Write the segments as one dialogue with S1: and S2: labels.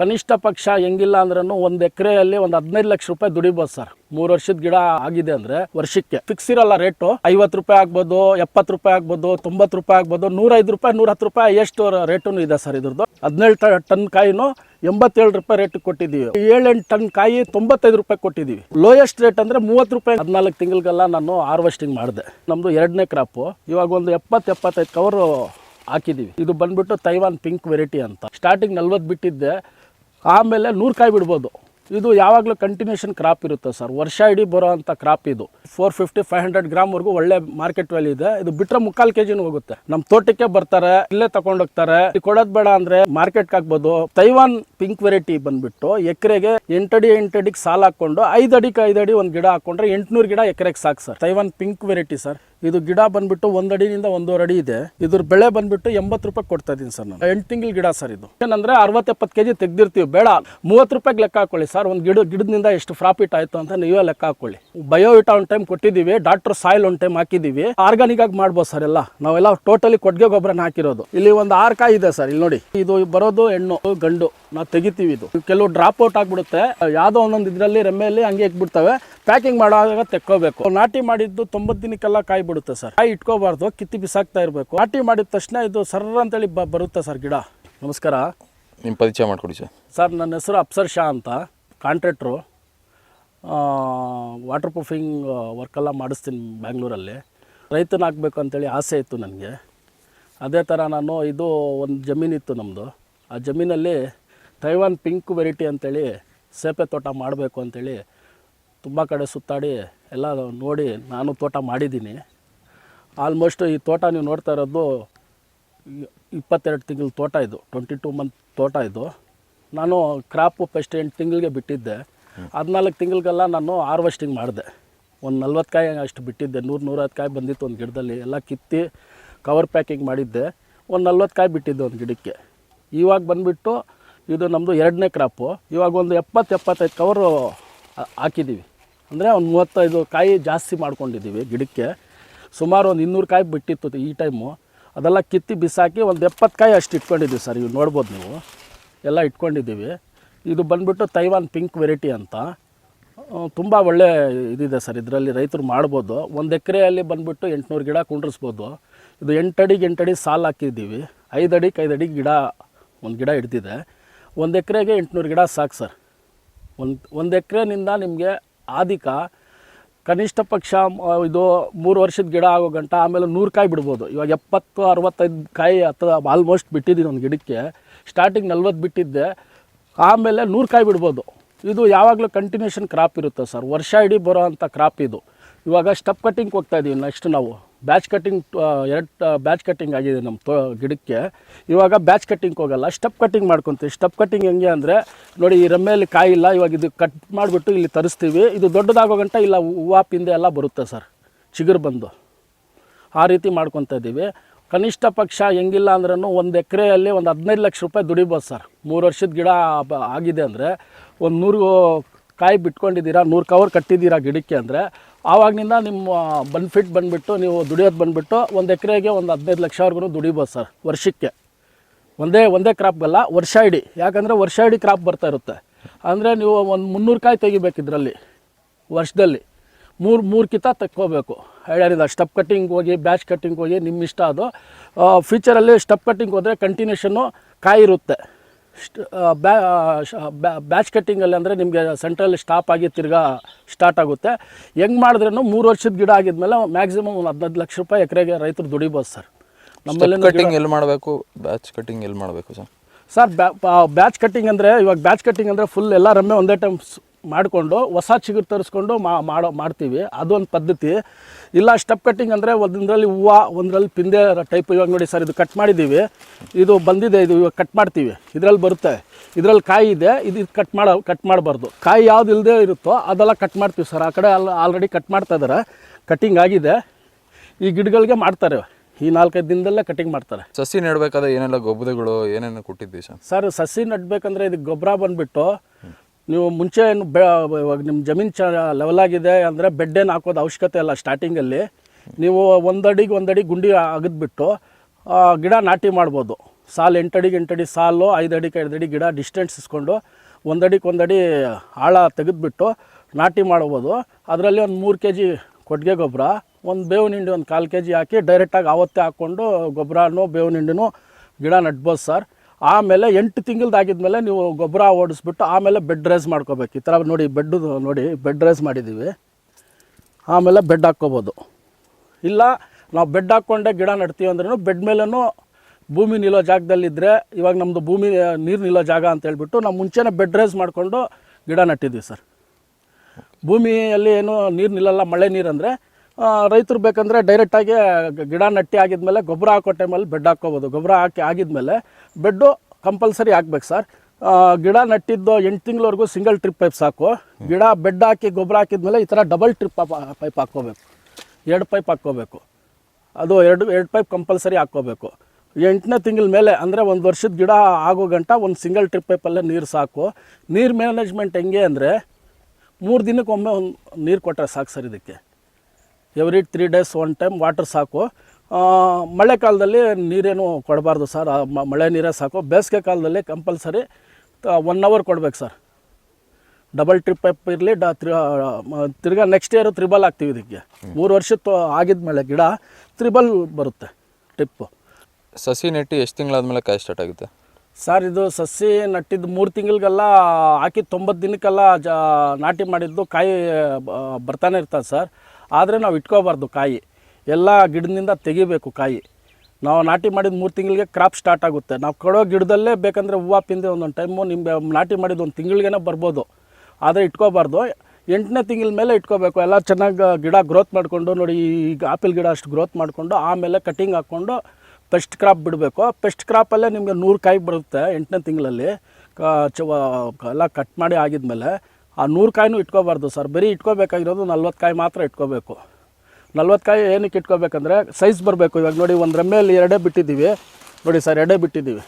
S1: ಕನಿಷ್ಠ ಪಕ್ಷ ಹೆಂಗಿಲ್ಲ ಅಂದ್ರೂ ಒಂದು ಎಕರೆಯಲ್ಲಿ ಒಂದು ಹದಿನೈದು ಲಕ್ಷ ರೂಪಾಯಿ ದುಡಿಬೋದು ಸರ್. ಮೂರು ವರ್ಷದ ಗಿಡ ಆಗಿದೆ ಅಂದ್ರೆ ವರ್ಷಕ್ಕೆ. ಫಿಕ್ಸ್ ಇರಲ್ಲ ರೇಟು ಐವತ್ತು ರೂಪಾಯಿ ಆಗ್ಬೋದು, ಎಪ್ಪತ್ತು ರೂಪಾಯಿ ಆಗ್ಬೋದು, ತೊಂಬತ್ತು ರೂಪಾಯಿ ಆಗ್ಬೋದು, ನೂರೈದು ರೂಪಾಯಿ ನೂರ ಹತ್ತು ರೂಪಾಯಿ ಎಷ್ಟು ರೇಟು ಇದೆ ಸರ್ ಇದ್ರದ್ದು? ಹದಿನೇಳು ಟನ್ ಕಾಯಿನು ಎಂಬತ್ತೇಳು ರೂಪಾಯಿ ರೇಟ್ ಕೊಟ್ಟಿದ್ದೀವಿ. ಏಳೆಂಟು ಟನ್ ಕಾಯಿ ತೊಂಬತ್ತೈದು ರೂಪಾಯಿ ಕೊಟ್ಟಿದ್ದೀವಿ. ಲೋಯೆಸ್ಟ್ ರೇಟ್ ಅಂದ್ರೆ ಮೂವತ್ತು ರೂಪಾಯಿ ಹದಿನಾಲ್ಕು ತಿಂಗಳಿಗೆಲ್ಲ ನಾನು ಹಾರ್ವೆಸ್ಟಿಂಗ್ ಮಾಡಿದೆ. ನಮ್ಮದು ಎರಡನೇ ಕ್ರಾಪು ಇವಾಗ ಒಂದು ಎಪ್ಪತ್ತು, ಎಪ್ಪತ್ತೈದು ಕವರು ಹಾಕಿದ್ದೀವಿ. ಇದು ಬಂದ್ಬಿಟ್ಟು ತೈವಾನ್ ಪಿಂಕ್ ವೆರೈಟಿ ಅಂತ. ಸ್ಟಾರ್ಟಿಂಗ್ ನಲ್ವತ್ತು ಬಿಟ್ಟಿದ್ದೆ. ಆಮೇಲೆ ನೂರು ಕಾಯಿ ಬಿಡ್ಬೋದು. ಇದು ಯಾವಾಗಲೂ ಕಂಟಿನ್ಯೂಷನ್ ಕ್ರಾಪ್ ಇರುತ್ತೆ ಸರ್. ವರ್ಷ ಇಡೀ ಬರೋ ಅಂಥ ಕ್ರಾಪ್ ಇದು. ಫೋರ್ ಫಿಫ್ಟಿ ಫೈವ್ ಹಂಡ್ರೆಡ್ ಗ್ರಾಮ್ವರೆಗೂ ಒಳ್ಳೆ ಮಾರ್ಕೆಟ್ ವ್ಯಾಲ್ಯೂ ಇದೆ. ಇದು ಬಿಟ್ಟರೆ ಮುಕ್ಕಾಲು ಕೆ ಜಿನೂ ಹೋಗುತ್ತೆ. ನಮ್ಮ ತೋಟಕ್ಕೆ ಬರ್ತಾರೆ, ಇಲ್ಲೇ ತಗೊಂಡೋಗ್ತಾರೆ ಕೊಡೋದು ಬೇಡ ಅಂದರೆ ಮಾರ್ಕೆಟ್ಗೆ ಹಾಕ್ಬೋದು. ತೈವಾನ್ ಪಿಂಕ್ ವೆರೈಟಿ ಬಂದ್ಬಿಟ್ಟು ಎಕರೆಗೆ ಎಂಟಡಿ ಎಂಟಡಿಗೆ ಸಾಲ ಹಾಕೊಂಡು ಐದು ಅಡಿಗೆ ಐದು ಅಡಿ ಒಂದು ಗಿಡ ಹಾಕೊಂಡ್ರೆ ಎಂಟುನೂರು ಗಿಡ ಎಕರೆಗೆ ಸಾಕು sir. Taiwan pink variety sir. ಇದು ಗಿಡ ಬಂದ್ಬಿಟ್ಟು ಒಂದ್ ಅಡಿನಿಂದ ಒಂದೂವರೆ ಅಡಿ ಇದೆ. ಇದ್ರ ಬೆಳೆ ಬಂದ್ಬಿಟ್ಟು ಎಂಬತ್ತು ರೂಪಾಯಿ ಕೊಡ್ತಾ ಇದೀನಿ ಸರ್ ನಾನು. ಎಂಟು ತಿಂಗಳ ಗಿಡ ಸರ್ ಇದು. ಏನಂದ್ರೆ ಅರವತ್ತೆಪ್ಪತ್ತು ಕೆಜಿ ತೆಗ್ದಿರ್ತೀವಿ. ಬೇಡ. ಮೂವತ್ತು ರೂಪಾಯಿಗೆ ಲೆಕ್ಕ ಹಾಕೊಳ್ಳಿ ಸರ್. ಒಂದು ಗಿಡ ಗಿಡದಿಂದ ಎಷ್ಟು ಪ್ರಾಫಿಟ್ ಆಯ್ತು ಅಂತ ನೀವೇ ಲೆಕ್ಕ ಹಾಕೊಳ್ಳಿ. ಬಯೋವಿಟಾ ಒಂದು ಟೈಮ್ ಕೊಟ್ಟಿದ್ದೀವಿ. ಡಾಕ್ಟರ್ ಸಾಯಿಲ್ ಒಂದು ಟೈಮ್ ಹಾಕಿದ್ದೀವಿ. ಆರ್ಗಾನಿಕ್ ಆಗಿ ಮಾಡ್ಬೋದು ಸರ್ ಎಲ್ಲ. ನಾವೆಲ್ಲ ಟೋಟಲಿ ಕೊಟ್ಟಿಗೆ ಗೊಬ್ಬರನ ಹಾಕಿರೋದು. ಇಲ್ಲಿ ಒಂದು ಆರು ಕಾಯಿ ಇದೆ ಸರ್. ಇಲ್ಲಿ ನೋಡಿ. ಇದು ಬರೋದು ಹೆಣ್ಣು, ಗಂಡು. ತೆಗಿತೀವಿ ಇದು. ಕೆಲವು ಡ್ರಾಪ್ ಔಟ್ ಆಗ್ಬಿಡುತ್ತೆ. ಯಾವುದೋ ಒಂದೊಂದು ಇದರಲ್ಲಿ ರೆಮ್ಮೆಯಲ್ಲಿ ಹಂಗೆ ಇಟ್ಬಿಡ್ತವೆ. ಪ್ಯಾಕಿಂಗ್ ಮಾಡುವಾಗ ತೆಕ್ಕೋಬೇಕು. ನಾಟಿ ಮಾಡಿದ್ದು ತೊಂಬತ್ತು ದಿನಕ್ಕೆಲ್ಲ ಕಾಯಿ ಬಿಡುತ್ತೆ ಸರ್. ಕಾಯಿ ಇಟ್ಕೋಬಾರ್ದು ಕಿತ್ತಿ ಬಿಸಾಕ್ತಾ ಇರಬೇಕು. ನಾಟಿ ಮಾಡಿದ ತಕ್ಷಣ ಇದು ಸರ್ರ ಅಂತೇಳಿ ಬ ಬರುತ್ತೆ ಸರ್ ಗಿಡ. ನಮಸ್ಕಾರ.
S2: ನಿಮ್ಮ ಪರಿಚಯ ಮಾಡಿಕೊಡಿ ಸರ್.
S1: ಸರ್ ನನ್ನ ಹೆಸರು ಅಪ್ಸರ್ ಶಾ ಅಂತ. ಕಾಂಟ್ರಾಕ್ಟ್ರು ವಾಟರ್ ಪ್ರೂಫಿಂಗ್ ವರ್ಕೆಲ್ಲ ಮಾಡಿಸ್ತೀನಿ ಬ್ಯಾಂಗ್ಳೂರಲ್ಲಿ. ರೈತನಾಗಬೇಕು ಅಂತೇಳಿ ಆಸೆ ಇತ್ತು ನನಗೆ. ಅದೇ ಥರ ನಾನು ಇದು ಒಂದು ಜಮೀನಿತ್ತು ನಮ್ಮದು ಆ ಜಮೀನಲ್ಲಿ ತೈವಾನ್ ಪಿಂಕ್ ವೆರೈಟಿ ಅಂತೇಳಿ ಸೇಪೆ ತೋಟ ಮಾಡಬೇಕು ಅಂತೇಳಿ ತುಂಬ ಕಡೆ ಸುತ್ತಾಡಿ ಎಲ್ಲ ನೋಡಿ ನಾನು ತೋಟ ಮಾಡಿದ್ದೀನಿ. ಆಲ್ಮೋಸ್ಟ್ ಈ ತೋಟ ನೀವು ನೋಡ್ತಾ ಇರೋದು ಇಪ್ಪತ್ತೆರಡು ತಿಂಗಳ ತೋಟ ಇದು ಟ್ವೆಂಟಿ ಟೂ ಮಂತ್ ತೋಟ ಇದು. ನಾನು ಕ್ರಾಪು ಫಸ್ಟ್ ಎಂಟು ತಿಂಗಳಿಗೆ ಬಿಟ್ಟಿದ್ದೆ. ಹದಿನಾಲ್ಕು ತಿಂಗಳಿಗೆಲ್ಲ ನಾನು ಹಾರ್ವೆಸ್ಟಿಂಗ್ ಮಾಡಿದೆ. ಒಂದು ನಲ್ವತ್ತು ಕಾಯಿ ಅಷ್ಟು ಬಿಟ್ಟಿದ್ದೆ, ನೂರು ನೂರೈವತ್ತು ಕಾಯಿ ಬಂದಿತ್ತು ಒಂದು ಗಿಡದಲ್ಲಿ. ಎಲ್ಲ ಕಿತ್ತಿ ಕವರ್ ಪ್ಯಾಕಿಂಗ್ ಮಾಡಿದ್ದೆ. ಒಂದು ನಲ್ವತ್ತು ಕಾಯಿ ಬಿಟ್ಟಿದ್ದೆ ಒಂದು ಗಿಡಕ್ಕೆ. ಇವಾಗ ಬಂದುಬಿಟ್ಟು ಇದು ನಮ್ಮದು ಎರಡನೇ ಕ್ರಾಪು ಇವಾಗ ಒಂದು ಎಪ್ಪತ್ತು ಎಪ್ಪತ್ತೈದು ಕವರು ಹಾಕಿದ್ದೀವಿ. ಅಂದರೆ ಒಂದು ಮೂವತ್ತೈದು ಕಾಯಿ ಜಾಸ್ತಿ ಮಾಡ್ಕೊಂಡಿದ್ದೀವಿ ಗಿಡಕ್ಕೆ. ಸುಮಾರು ಒಂದು ಇನ್ನೂರು ಕಾಯಿ ಬಿಟ್ಟಿತ್ತು ಈ ಟೈಮು ಅದೆಲ್ಲ ಕಿತ್ತಿ ಬಿಸಾಕಿ ಒಂದು ಎಪ್ಪತ್ತು ಕಾಯಿ ಅಷ್ಟು ಇಟ್ಕೊಂಡಿದ್ದೀವಿ ಸರ್ ಇವು ನೋಡ್ಬೋದು ನೀವು. ಎಲ್ಲ ಇಟ್ಕೊಂಡಿದ್ದೀವಿ. ಇದು ಬಂದ್ಬಿಟ್ಟು ತೈವಾನ್ ಪಿಂಕ್ ವೆರೈಟಿ ಅಂತ. ತುಂಬ ಒಳ್ಳೆ ಇದಿದೆ ಸರ್ ಇದರಲ್ಲಿ ರೈತರು ಮಾಡ್ಬೋದು. ಒಂದು ಎಕರೆಯಲ್ಲಿ ಬಂದ್ಬಿಟ್ಟು ಎಂಟುನೂರು ಗಿಡ ಕುಂಡ್ರಿಸ್ಬೋದು. ಇದು ಎಂಟಡಿಗೆ ಎಂಟಡಿ ಸಾಲು ಹಾಕಿದ್ದೀವಿ. ಐದು ಅಡಿಗೆ ಐದು ಅಡಿಗೆ ಗಿಡ, ಒಂದು ಗಿಡ ಹಿಡ್ದಿದೆ. ಒಂದು ಎಕರೆಗೆ ಎಂಟುನೂರು ಗಿಡ ಸಾಕು ಸರ್. ಒಂದು ಒಂದು ಎಕರೆನಿಂದ ನಿಮಗೆ ಆದಿಕ ಕನಿಷ್ಠ ಪಕ್ಷ ಇದು ಮೂರು ವರ್ಷದ ಗಿಡ ಆಗೋ ಗಂಟ ಆಮೇಲೆ ನೂರು ಕಾಯಿ ಬಿಡ್ಬೋದು. ಇವಾಗ ಎಪ್ಪತ್ತು, ಅರವತ್ತೈದು ಕಾಯಿ ಅಥವಾ ಆಲ್ಮೋಸ್ಟ್ ಬಿಟ್ಟಿದ್ದೀನಿ ಒಂದು ಗಿಡಕ್ಕೆ. ಸ್ಟಾರ್ಟಿಂಗ್ ನಲ್ವತ್ತು ಬಿಟ್ಟಿದ್ದೆ. ಆಮೇಲೆ ನೂರು ಕಾಯಿ ಬಿಡ್ಬೋದು. ಇದು ಯಾವಾಗಲೂ ಕಂಟಿನ್ಯೂಷನ್ ಕ್ರಾಪ್ ಇರುತ್ತೆ ಸರ್. ವರ್ಷ ಇಡೀ ಬರೋ ಅಂಥ ಕ್ರಾಪ್ ಇದು. ಇವಾಗ ಸ್ಟೆಪ್ ಕಟ್ಟಿಂಗ್ ಹೋಗ್ತಾ ಇದ್ದೀವಿ ನೆಕ್ಸ್ಟ್ ನಾವು. ಬ್ಯಾಚ್ ಕಟ್ಟಿಂಗ್ ಎರಡು ಬ್ಯಾಚ್ ಕಟ್ಟಿಂಗ್ ಆಗಿದೆ ನಮ್ಮ ತೋ, ಗಿಡಕ್ಕೆ. ಇವಾಗ ಬ್ಯಾಚ್ ಕಟ್ಟಿಂಗ್ ಹೋಗಲ್ಲ ಸ್ಟೆಪ್ ಕಟ್ಟಿಂಗ್ ಮಾಡ್ಕೊತೀವಿ. ಸ್ಟೆಪ್ ಕಟ್ಟಿಂಗ್ ಹೆಂಗೆ ಅಂದರೆ, ನೋಡಿ ಈ ರೆಮ್ಮೆಯಲ್ಲಿ ಕಾಯಿ ಇಲ್ಲ, ಇವಾಗ ಇದು ಕಟ್ ಮಾಡಿಬಿಟ್ಟು ಇಲ್ಲಿ ತರಿಸ್ತೀವಿ. ಇದು ದೊಡ್ಡದಾಗೋ ಗಂಟ ಇಲ್ಲ ಹೂವು ಪಿಂದೆ ಎಲ್ಲ ಬರುತ್ತೆ ಸರ್, ಚಿಗುರು ಬಂದು. ಆ ರೀತಿ ಮಾಡ್ಕೊತಾ ಇದ್ದೀವಿ. ಕನಿಷ್ಠ ಪಕ್ಷ ಹೆಂಗಿಲ್ಲ ಅಂದ್ರೂ ಒಂದು ಎಕರೆಯಲ್ಲಿ ಒಂದು ಹದಿನೈದು ಲಕ್ಷ ರೂಪಾಯಿ ದುಡಿಬೋದು ಸರ್. ಮೂರು ವರ್ಷದ ಗಿಡ ಆಗಿದೆ ಅಂದರೆ, ಒಂದು ನೂರು ಕಾಯಿ ಬಿಟ್ಕೊಂಡಿದ್ದೀರಾ, ನೂರು ಕವರ್ ಕಟ್ಟಿದ್ದೀರಾ ಗಿಡಕ್ಕೆ ಅಂದರೆ ಆವಾಗಿನಿಂದ ನಿಮ್ಮ ಬೆನಿಫಿಟ್ ಬಂದುಬಿಟ್ಟು, ನೀವು ದುಡಿಯೋದು ಬಂದುಬಿಟ್ಟು ಒಂದು ಎಕರೆಗೆ ಒಂದು ಹದಿನೈದು ಲಕ್ಷವರೆಗೂ ದುಡಿಬೋದು ಸರ್, ವರ್ಷಕ್ಕೆ. ಒಂದೇ ಒಂದೇ ಕ್ರಾಪ್ಗಲ್ಲ ವರ್ಷ ಇಡೀ. ಯಾಕಂದರೆ ವರ್ಷ ಇಡೀ ಕ್ರಾಪ್ ಬರ್ತಾ ಇರುತ್ತೆ. ಅಂದರೆ ನೀವು ಒಂದು ಮುನ್ನೂರು ಕಾಯಿ ತೆಗಿಬೇಕು ಇದರಲ್ಲಿ, ವರ್ಷದಲ್ಲಿ. ಮೂರು ಮೂರು ಕಿತ ತಕ್ಕೋಬೇಕು. ಹೇಳಿದ ಸ್ಟಪ್ ಕಟ್ಟಿಂಗ್ ಹೋಗಿ ಬ್ಯಾಚ್ ಕಟ್ಟಿಂಗ್ ಹೋಗಿ ನಿಮ್ಮ ಇಷ್ಟ ಅದು ಫ್ಯೂಚರಲ್ಲಿ ಸ್ಟಪ್ ಕಟ್ಟಿಂಗ್ ಹೋದರೆ ಕಂಟಿನ್ಯೂಷನ್ನು ಕಾಯಿ ಇರುತ್ತೆ. ಬ್ಯಾಚ್ ಕಟ್ಟಿಂಗಲ್ಲಿ ಅಂದರೆ ನಿಮಗೆ ಸೆಂಟ್ರಲ್ಲಿ ಸ್ಟಾಪ್ ಆಗಿ ತಿರ್ಗಾ ಸ್ಟಾರ್ಟ್ ಆಗುತ್ತೆ. ಹೆಂಗೆ ಮಾಡಿದ್ರೂ ಮೂರು ವರ್ಷದ ಗಿಡ ಆಗಿದ್ಮೇಲೆ ಮ್ಯಾಕ್ಸಿಮಮ್ ಒಂದು ಹದಿನೈದು ಲಕ್ಷ ರೂಪಾಯಿ ಎಕರೆಗೆ ರೈತರು ದುಡಿಬೋದು ಸರ್. ನಮ್ಮಲ್ಲಿ
S2: ಕಟ್ಟಿಂಗ್ ಎಲ್ಲಿ ಮಾಡಬೇಕು? ಬ್ಯಾಚ್ ಕಟ್ಟಿಂಗ್ ಎಲ್ಲಿ ಮಾಡಬೇಕು ಸರ್?
S1: ಸರ್ ಬ್ಯಾಚ್ ಕಟ್ಟಿಂಗ್ ಅಂದರೆ ಇವಾಗ ಬ್ಯಾಚ್ ಕಟ್ಟಿಂಗ್ ಅಂದರೆ ಫುಲ್ ಎಲ್ಲ ರಮ್ಮೆ ಒಂದೇ ಟೈಮ್ ಮಾಡಿಕೊಂಡು ಹೊಸ ಚಿಗುರು ತರಿಸ್ಕೊಂಡು ಮಾ ಮಾಡೋ ಮಾಡ್ತೀವಿ. ಅದೊಂದು ಪದ್ಧತಿ. ಇಲ್ಲ ಸ್ಟೆಪ್ ಕಟ್ಟಿಂಗ್ ಅಂದರೆ ಒಂದರಲ್ಲಿ ಹೂವು ಒಂದರಲ್ಲಿ ಪಿಂದೆ ಟೈಪ್ ಇವಾಗ ನೋಡಿ ಸರ್ ಇದು ಕಟ್ ಮಾಡಿದ್ದೀವಿ. ಇದು ಬಂದಿದೆ ಇದು ಇವಾಗ ಕಟ್ ಮಾಡ್ತೀವಿ. ಇದರಲ್ಲಿ ಬರುತ್ತೆ. ಇದರಲ್ಲಿ ಕಾಯಿ ಇದೆ ಇದು ಕಟ್ ಮಾಡೋ ಕಟ್ ಮಾಡಬಾರ್ದು. ಕಾಯಿ ಯಾವ್ದು ಇಲ್ಲದೆ ಇರುತ್ತೋ ಅದೆಲ್ಲ ಕಟ್ ಮಾಡ್ತೀವಿ ಸರ್. ಆ ಕಡೆ ಅಲ್ಲಿ ಆಲ್ರೆಡಿ ಕಟ್ ಮಾಡ್ತಾ ಇದ್ದಾರೆ ಕಟ್ಟಿಂಗ್ ಆಗಿದೆ. ಈ ಗಿಡಗಳಿಗೆ ಮಾಡ್ತಾರೆ. ಈ ನಾಲ್ಕೈದು ದಿನದಲ್ಲೇ ಕಟಿಂಗ್ ಮಾಡ್ತಾರೆ.
S2: ಸಸಿ ನೆಡಬೇಕಾದ್ರೆ ಏನೆಲ್ಲ ಗೊಬ್ಬರಗಳು ಏನೇನು ಕೊಟ್ಟಿದ್ದೀವಿ ಸರ್?
S1: ಸರ್ ಸಸಿ ನೆಡಬೇಕಂದ್ರೆ ಇದಕ್ಕೆ ಗೊಬ್ಬರ ಬಂದುಬಿಟ್ಟು ನೀವು ಮುಂಚೆ ಏನು ಬೆ ಇವಾಗ ನಿಮ್ಮ ಜಮೀನು ಚ ಲೆವೆಲ್ ಆಗಿದೆ ಅಂದರೆ ಏನು ಹಾಕೋದು ಅವಶ್ಯಕತೆ ಇಲ್ಲ ಸ್ಟಾರ್ಟಿಂಗಲ್ಲಿ ನೀವು ಒಂದಡಿಗೆ ಒಂದಡಿ ಗುಂಡಿ ಅಗದ್ಬಿಟ್ಟು ಗಿಡ ನಾಟಿ ಮಾಡ್ಬೋದು. ಸಾಲು ಎಂಟಡಿಗೆ ಎಂಟಡಿ ಸಾಲು, ಐದು ಅಡಿಗೆ ಗಿಡ ಡಿಸ್ಟೆನ್ಸ್ ಇಸ್ಕೊಂಡು ಒಂದಡಿಗೆ ಒಂದಡಿ ಆಳ ತೆಗೆದುಬಿಟ್ಟು ನಾಟಿ ಮಾಡ್ಬೋದು. ಅದರಲ್ಲಿ ಒಂದು ಮೂರು ಕೆ ಜಿ ಕೊಟ್ಟಿಗೆ ಗೊಬ್ಬರ ಒಂದು ಬೇವಿನ ಹಿಂಡಿ ಒಂದು ಕಾಲು ಕೆ ಜಿ ಹಾಕಿ ಡೈರೆಕ್ಟಾಗಿ ಆವತ್ತೇ ಹಾಕ್ಕೊಂಡು ಗೊಬ್ಬರನೂ ಬೇವಿನ ಹಿಂಡಿನೂ ಗಿಡ ನೆಟ್ಬೋದು ಸರ್ ಆಮೇಲೆ ಎಂಟು ತಿಂಗಳದಾಗಿದ್ಮೇಲೆ ನೀವು ಗೊಬ್ಬರ ಓಡಿಸ್ಬಿಟ್ಟು ಆಮೇಲೆ ಬೆಡ್ ರೈಸ್ ಮಾಡ್ಕೋಬೇಕು. ಈ ಥರ ನೋಡಿ ಬೆಡ್ಡು ನೋಡಿ ಬೆಡ್ ರೈಸ್ ಮಾಡಿದ್ದೀವಿ. ಆಮೇಲೆ ಬೆಡ್ ಹಾಕ್ಕೋಬೋದು. ಇಲ್ಲ, ನಾವು ಬೆಡ್ ಹಾಕ್ಕೊಂಡೆ ಗಿಡ ನಡ್ತೀವಿ ಅಂದ್ರೂ ಬೆಡ್ ಮೇಲೂ ಭೂಮಿ ನಿಲ್ಲೋ ಜಾಗದಲ್ಲಿದ್ದರೆ ಇವಾಗ ನಮ್ಮದು ಭೂಮಿ ನೀರು ನಿಲ್ಲೋ ಜಾಗ ಅಂತ ಹೇಳ್ಬಿಟ್ಟು ನಾವು ಮುಂಚೆನೇ ಬೆಡ್ ರೈಸ್ ಮಾಡಿಕೊಂಡು ಗಿಡ ನಟ್ಟಿದ್ದೀವಿ ಸರ್. ಭೂಮಿಯಲ್ಲಿ ಏನು ನೀರು ನಿಲ್ಲಲ್ಲ ಮಳೆ ನೀರು ಅಂದರೆ ರೈತರು ಬೇಕಂದರೆ ಡೈರೆಕ್ಟಾಗಿ ಗಿಡ ನಟ್ಟಿ ಆಗಿದ್ಮೇಲೆ ಗೊಬ್ಬರ ಹಾಕೋ ಟೈಮಲ್ಲಿ ಬೆಡ್ ಹಾಕ್ಕೋಬೋದು. ಗೊಬ್ಬರ ಹಾಕಿ ಆಗಿದ್ಮೇಲೆ ಬೆಡ್ಡು ಕಂಪಲ್ಸರಿ ಹಾಕ್ಬೇಕು ಸರ್ ಗಿಡ ನಟ್ಟಿದ್ದು ಎಂಟು ತಿಂಗಳವರೆಗೂ ಸಿಂಗಲ್ ಟ್ರಿಪ್ ಪೈಪ್ ಸಾಕು. ಗಿಡ ಬೆಡ್ ಹಾಕಿ ಗೊಬ್ಬರ ಹಾಕಿದ್ಮೇಲೆ ಈ ಥರ ಡಬಲ್ ಟ್ರಿಪ್ ಪೈಪ್ ಹಾಕ್ಕೋಬೇಕು. ಎರಡು ಪೈಪ್ ಹಾಕ್ಕೋಬೇಕು. ಅದು ಎರಡು ಎರಡು ಪೈಪ್ ಕಂಪಲ್ಸರಿ ಹಾಕ್ಕೋಬೇಕು. ಎಂಟನೇ ತಿಂಗಳ ಮೇಲೆ ಅಂದರೆ ಒಂದು ವರ್ಷದ ಗಿಡ ಆಗೋ ಗಂಟ ಒಂದು ಸಿಂಗಲ್ ಟ್ರಿಪ್ ಪೈಪಲ್ಲೇ ನೀರು ಸಾಕು. ನೀರು ಮ್ಯಾನೇಜ್ಮೆಂಟ್ ಹೆಂಗೆ ಅಂದರೆ ಮೂರು ದಿನಕ್ಕೊಮ್ಮೆ ಒಂದು ನೀರು ಕೊಟ್ಟರೆ ಸಾಕು ಸರ್ ಇದಕ್ಕೆ. Every three days one time water ಸಾಕು. ಮಳೆ ಕಾಲದಲ್ಲಿ ನೀರೇನು ಕೊಡಬಾರ್ದು ಸರ್. ಮಳೆ ನೀರೇ ಸಾಕು. ಬೇಸಿಗೆ ಕಾಲದಲ್ಲಿ ಕಂಪಲ್ಸರಿ ಒನ್ ಅವರ್ ಕೊಡ್ಬೇಕು ಸರ್. ಡಬಲ್ ಟ್ರಿಪ್ ಪೈಪ್ ಇರಲಿ ಡ ತಿರ್ಗಾ ನೆಕ್ಸ್ಟ್ ಇಯರು ತ್ರಿಬಲ್ ಹಾಕ್ತೀವಿ ಇದಕ್ಕೆ. ಮೂರು ವರ್ಷದ ಆಗಿದ್ಮೇಲೆ ಗಿಡ ತ್ರಿಬಲ್ ಬರುತ್ತೆ ಟ್ರಿಪ್ಪು
S2: ಸಸಿ ನೆಟ್ಟು ಎಷ್ಟು ತಿಂಗಳಾದ್ಮೇಲೆ ಕಾಯಿ ಸ್ಟಾರ್ಟ್ ಆಗುತ್ತೆ?
S1: ಸರ್ ಇದು ಸಸಿ ನಟ್ಟಿದ್ದು ಮೂರು ತಿಂಗಳಿಗೆಲ್ಲ ಹಾಕಿ ತೊಂಬತ್ತು ದಿನಕ್ಕೆಲ್ಲ ಜ ನಾಟಿ ಮಾಡಿದ್ದು ಕಾಯಿ ಬರ್ತಾನೆ ಇರ್ತದೆ ಸರ್. ಆದರೆ ನಾವು ಇಟ್ಕೋಬಾರ್ದು ಕಾಯಿ. ಎಲ್ಲ ಗಿಡದಿಂದ ತೆಗಿಬೇಕು ಕಾಯಿ. ನಾವು ನಾಟಿ ಮಾಡಿದ ಮೂರು ತಿಂಗಳಿಗೆ ಕ್ರಾಪ್ ಸ್ಟಾರ್ಟ್ ಆಗುತ್ತೆ. ನಾವು ಕೊಡೋ ಗಿಡದಲ್ಲೇ ಬೇಕಂದರೆ ಹೂವು, ಪಿಂದೆ ಒಂದೊಂದು ಟೈಮು ನಿಮ್ಮ ನಾಟಿ ಮಾಡಿದ ಒಂದು ತಿಂಗಳಿಗೇನೆ ಬರ್ಬೋದು. ಆದರೆ ಇಟ್ಕೋಬಾರ್ದು. ಎಂಟನೇ ತಿಂಗಳ ಮೇಲೆ ಇಟ್ಕೋಬೇಕು. ಎಲ್ಲ ಚೆನ್ನಾಗಿ ಗಿಡ ಗ್ರೋತ್ ಮಾಡಿಕೊಂಡು ನೋಡಿ ಈಗ ಆಪಲ್ ಗಿಡ ಅಷ್ಟು ಗ್ರೋತ್ ಮಾಡಿಕೊಂಡು ಆಮೇಲೆ ಕಟಿಂಗ್ ಹಾಕ್ಕೊಂಡು ಪೆಸ್ಟ್ ಕ್ರಾಪ್ ಬಿಡಬೇಕು. ಪೆಸ್ಟ್ ಕ್ರಾಪಲ್ಲೇ ನಿಮಗೆ ನೂರು ಕಾಯಿ ಬರುತ್ತೆ ಎಂಟನೇ ತಿಂಗಳಲ್ಲಿ. ಎಲ್ಲ ಕಟ್ ಮಾಡಿ ಆಗಿದ್ಮೇಲೆ. ಆ ನೂರು ಕಾಯಿನೂ ಇಟ್ಕೋಬಾರ್ದು ಸರ್. ಬರೀ ಇಟ್ಕೋಬೇಕಾಗಿರೋದು ನಲ್ವತ್ತು ಕಾಯಿ ಮಾತ್ರ ಇಟ್ಕೋಬೇಕು. ನಲ್ವತ್ತು ಕಾಯಿ ಏನಕ್ಕೆ ಇಟ್ಕೋಬೇಕಂದ್ರೆ ಸೈಜ್ ಬರಬೇಕು. ಇವಾಗ ನೋಡಿ ಒಂದು ರೆಮ್ಮೆಯಲ್ಲಿ ಎರಡೇ ಬಿಟ್ಟಿದ್ದೀವಿ. ನೋಡಿ ಸರ್, ಎರಡೇ ಬಿಟ್ಟಿದ್ದೀವಿ.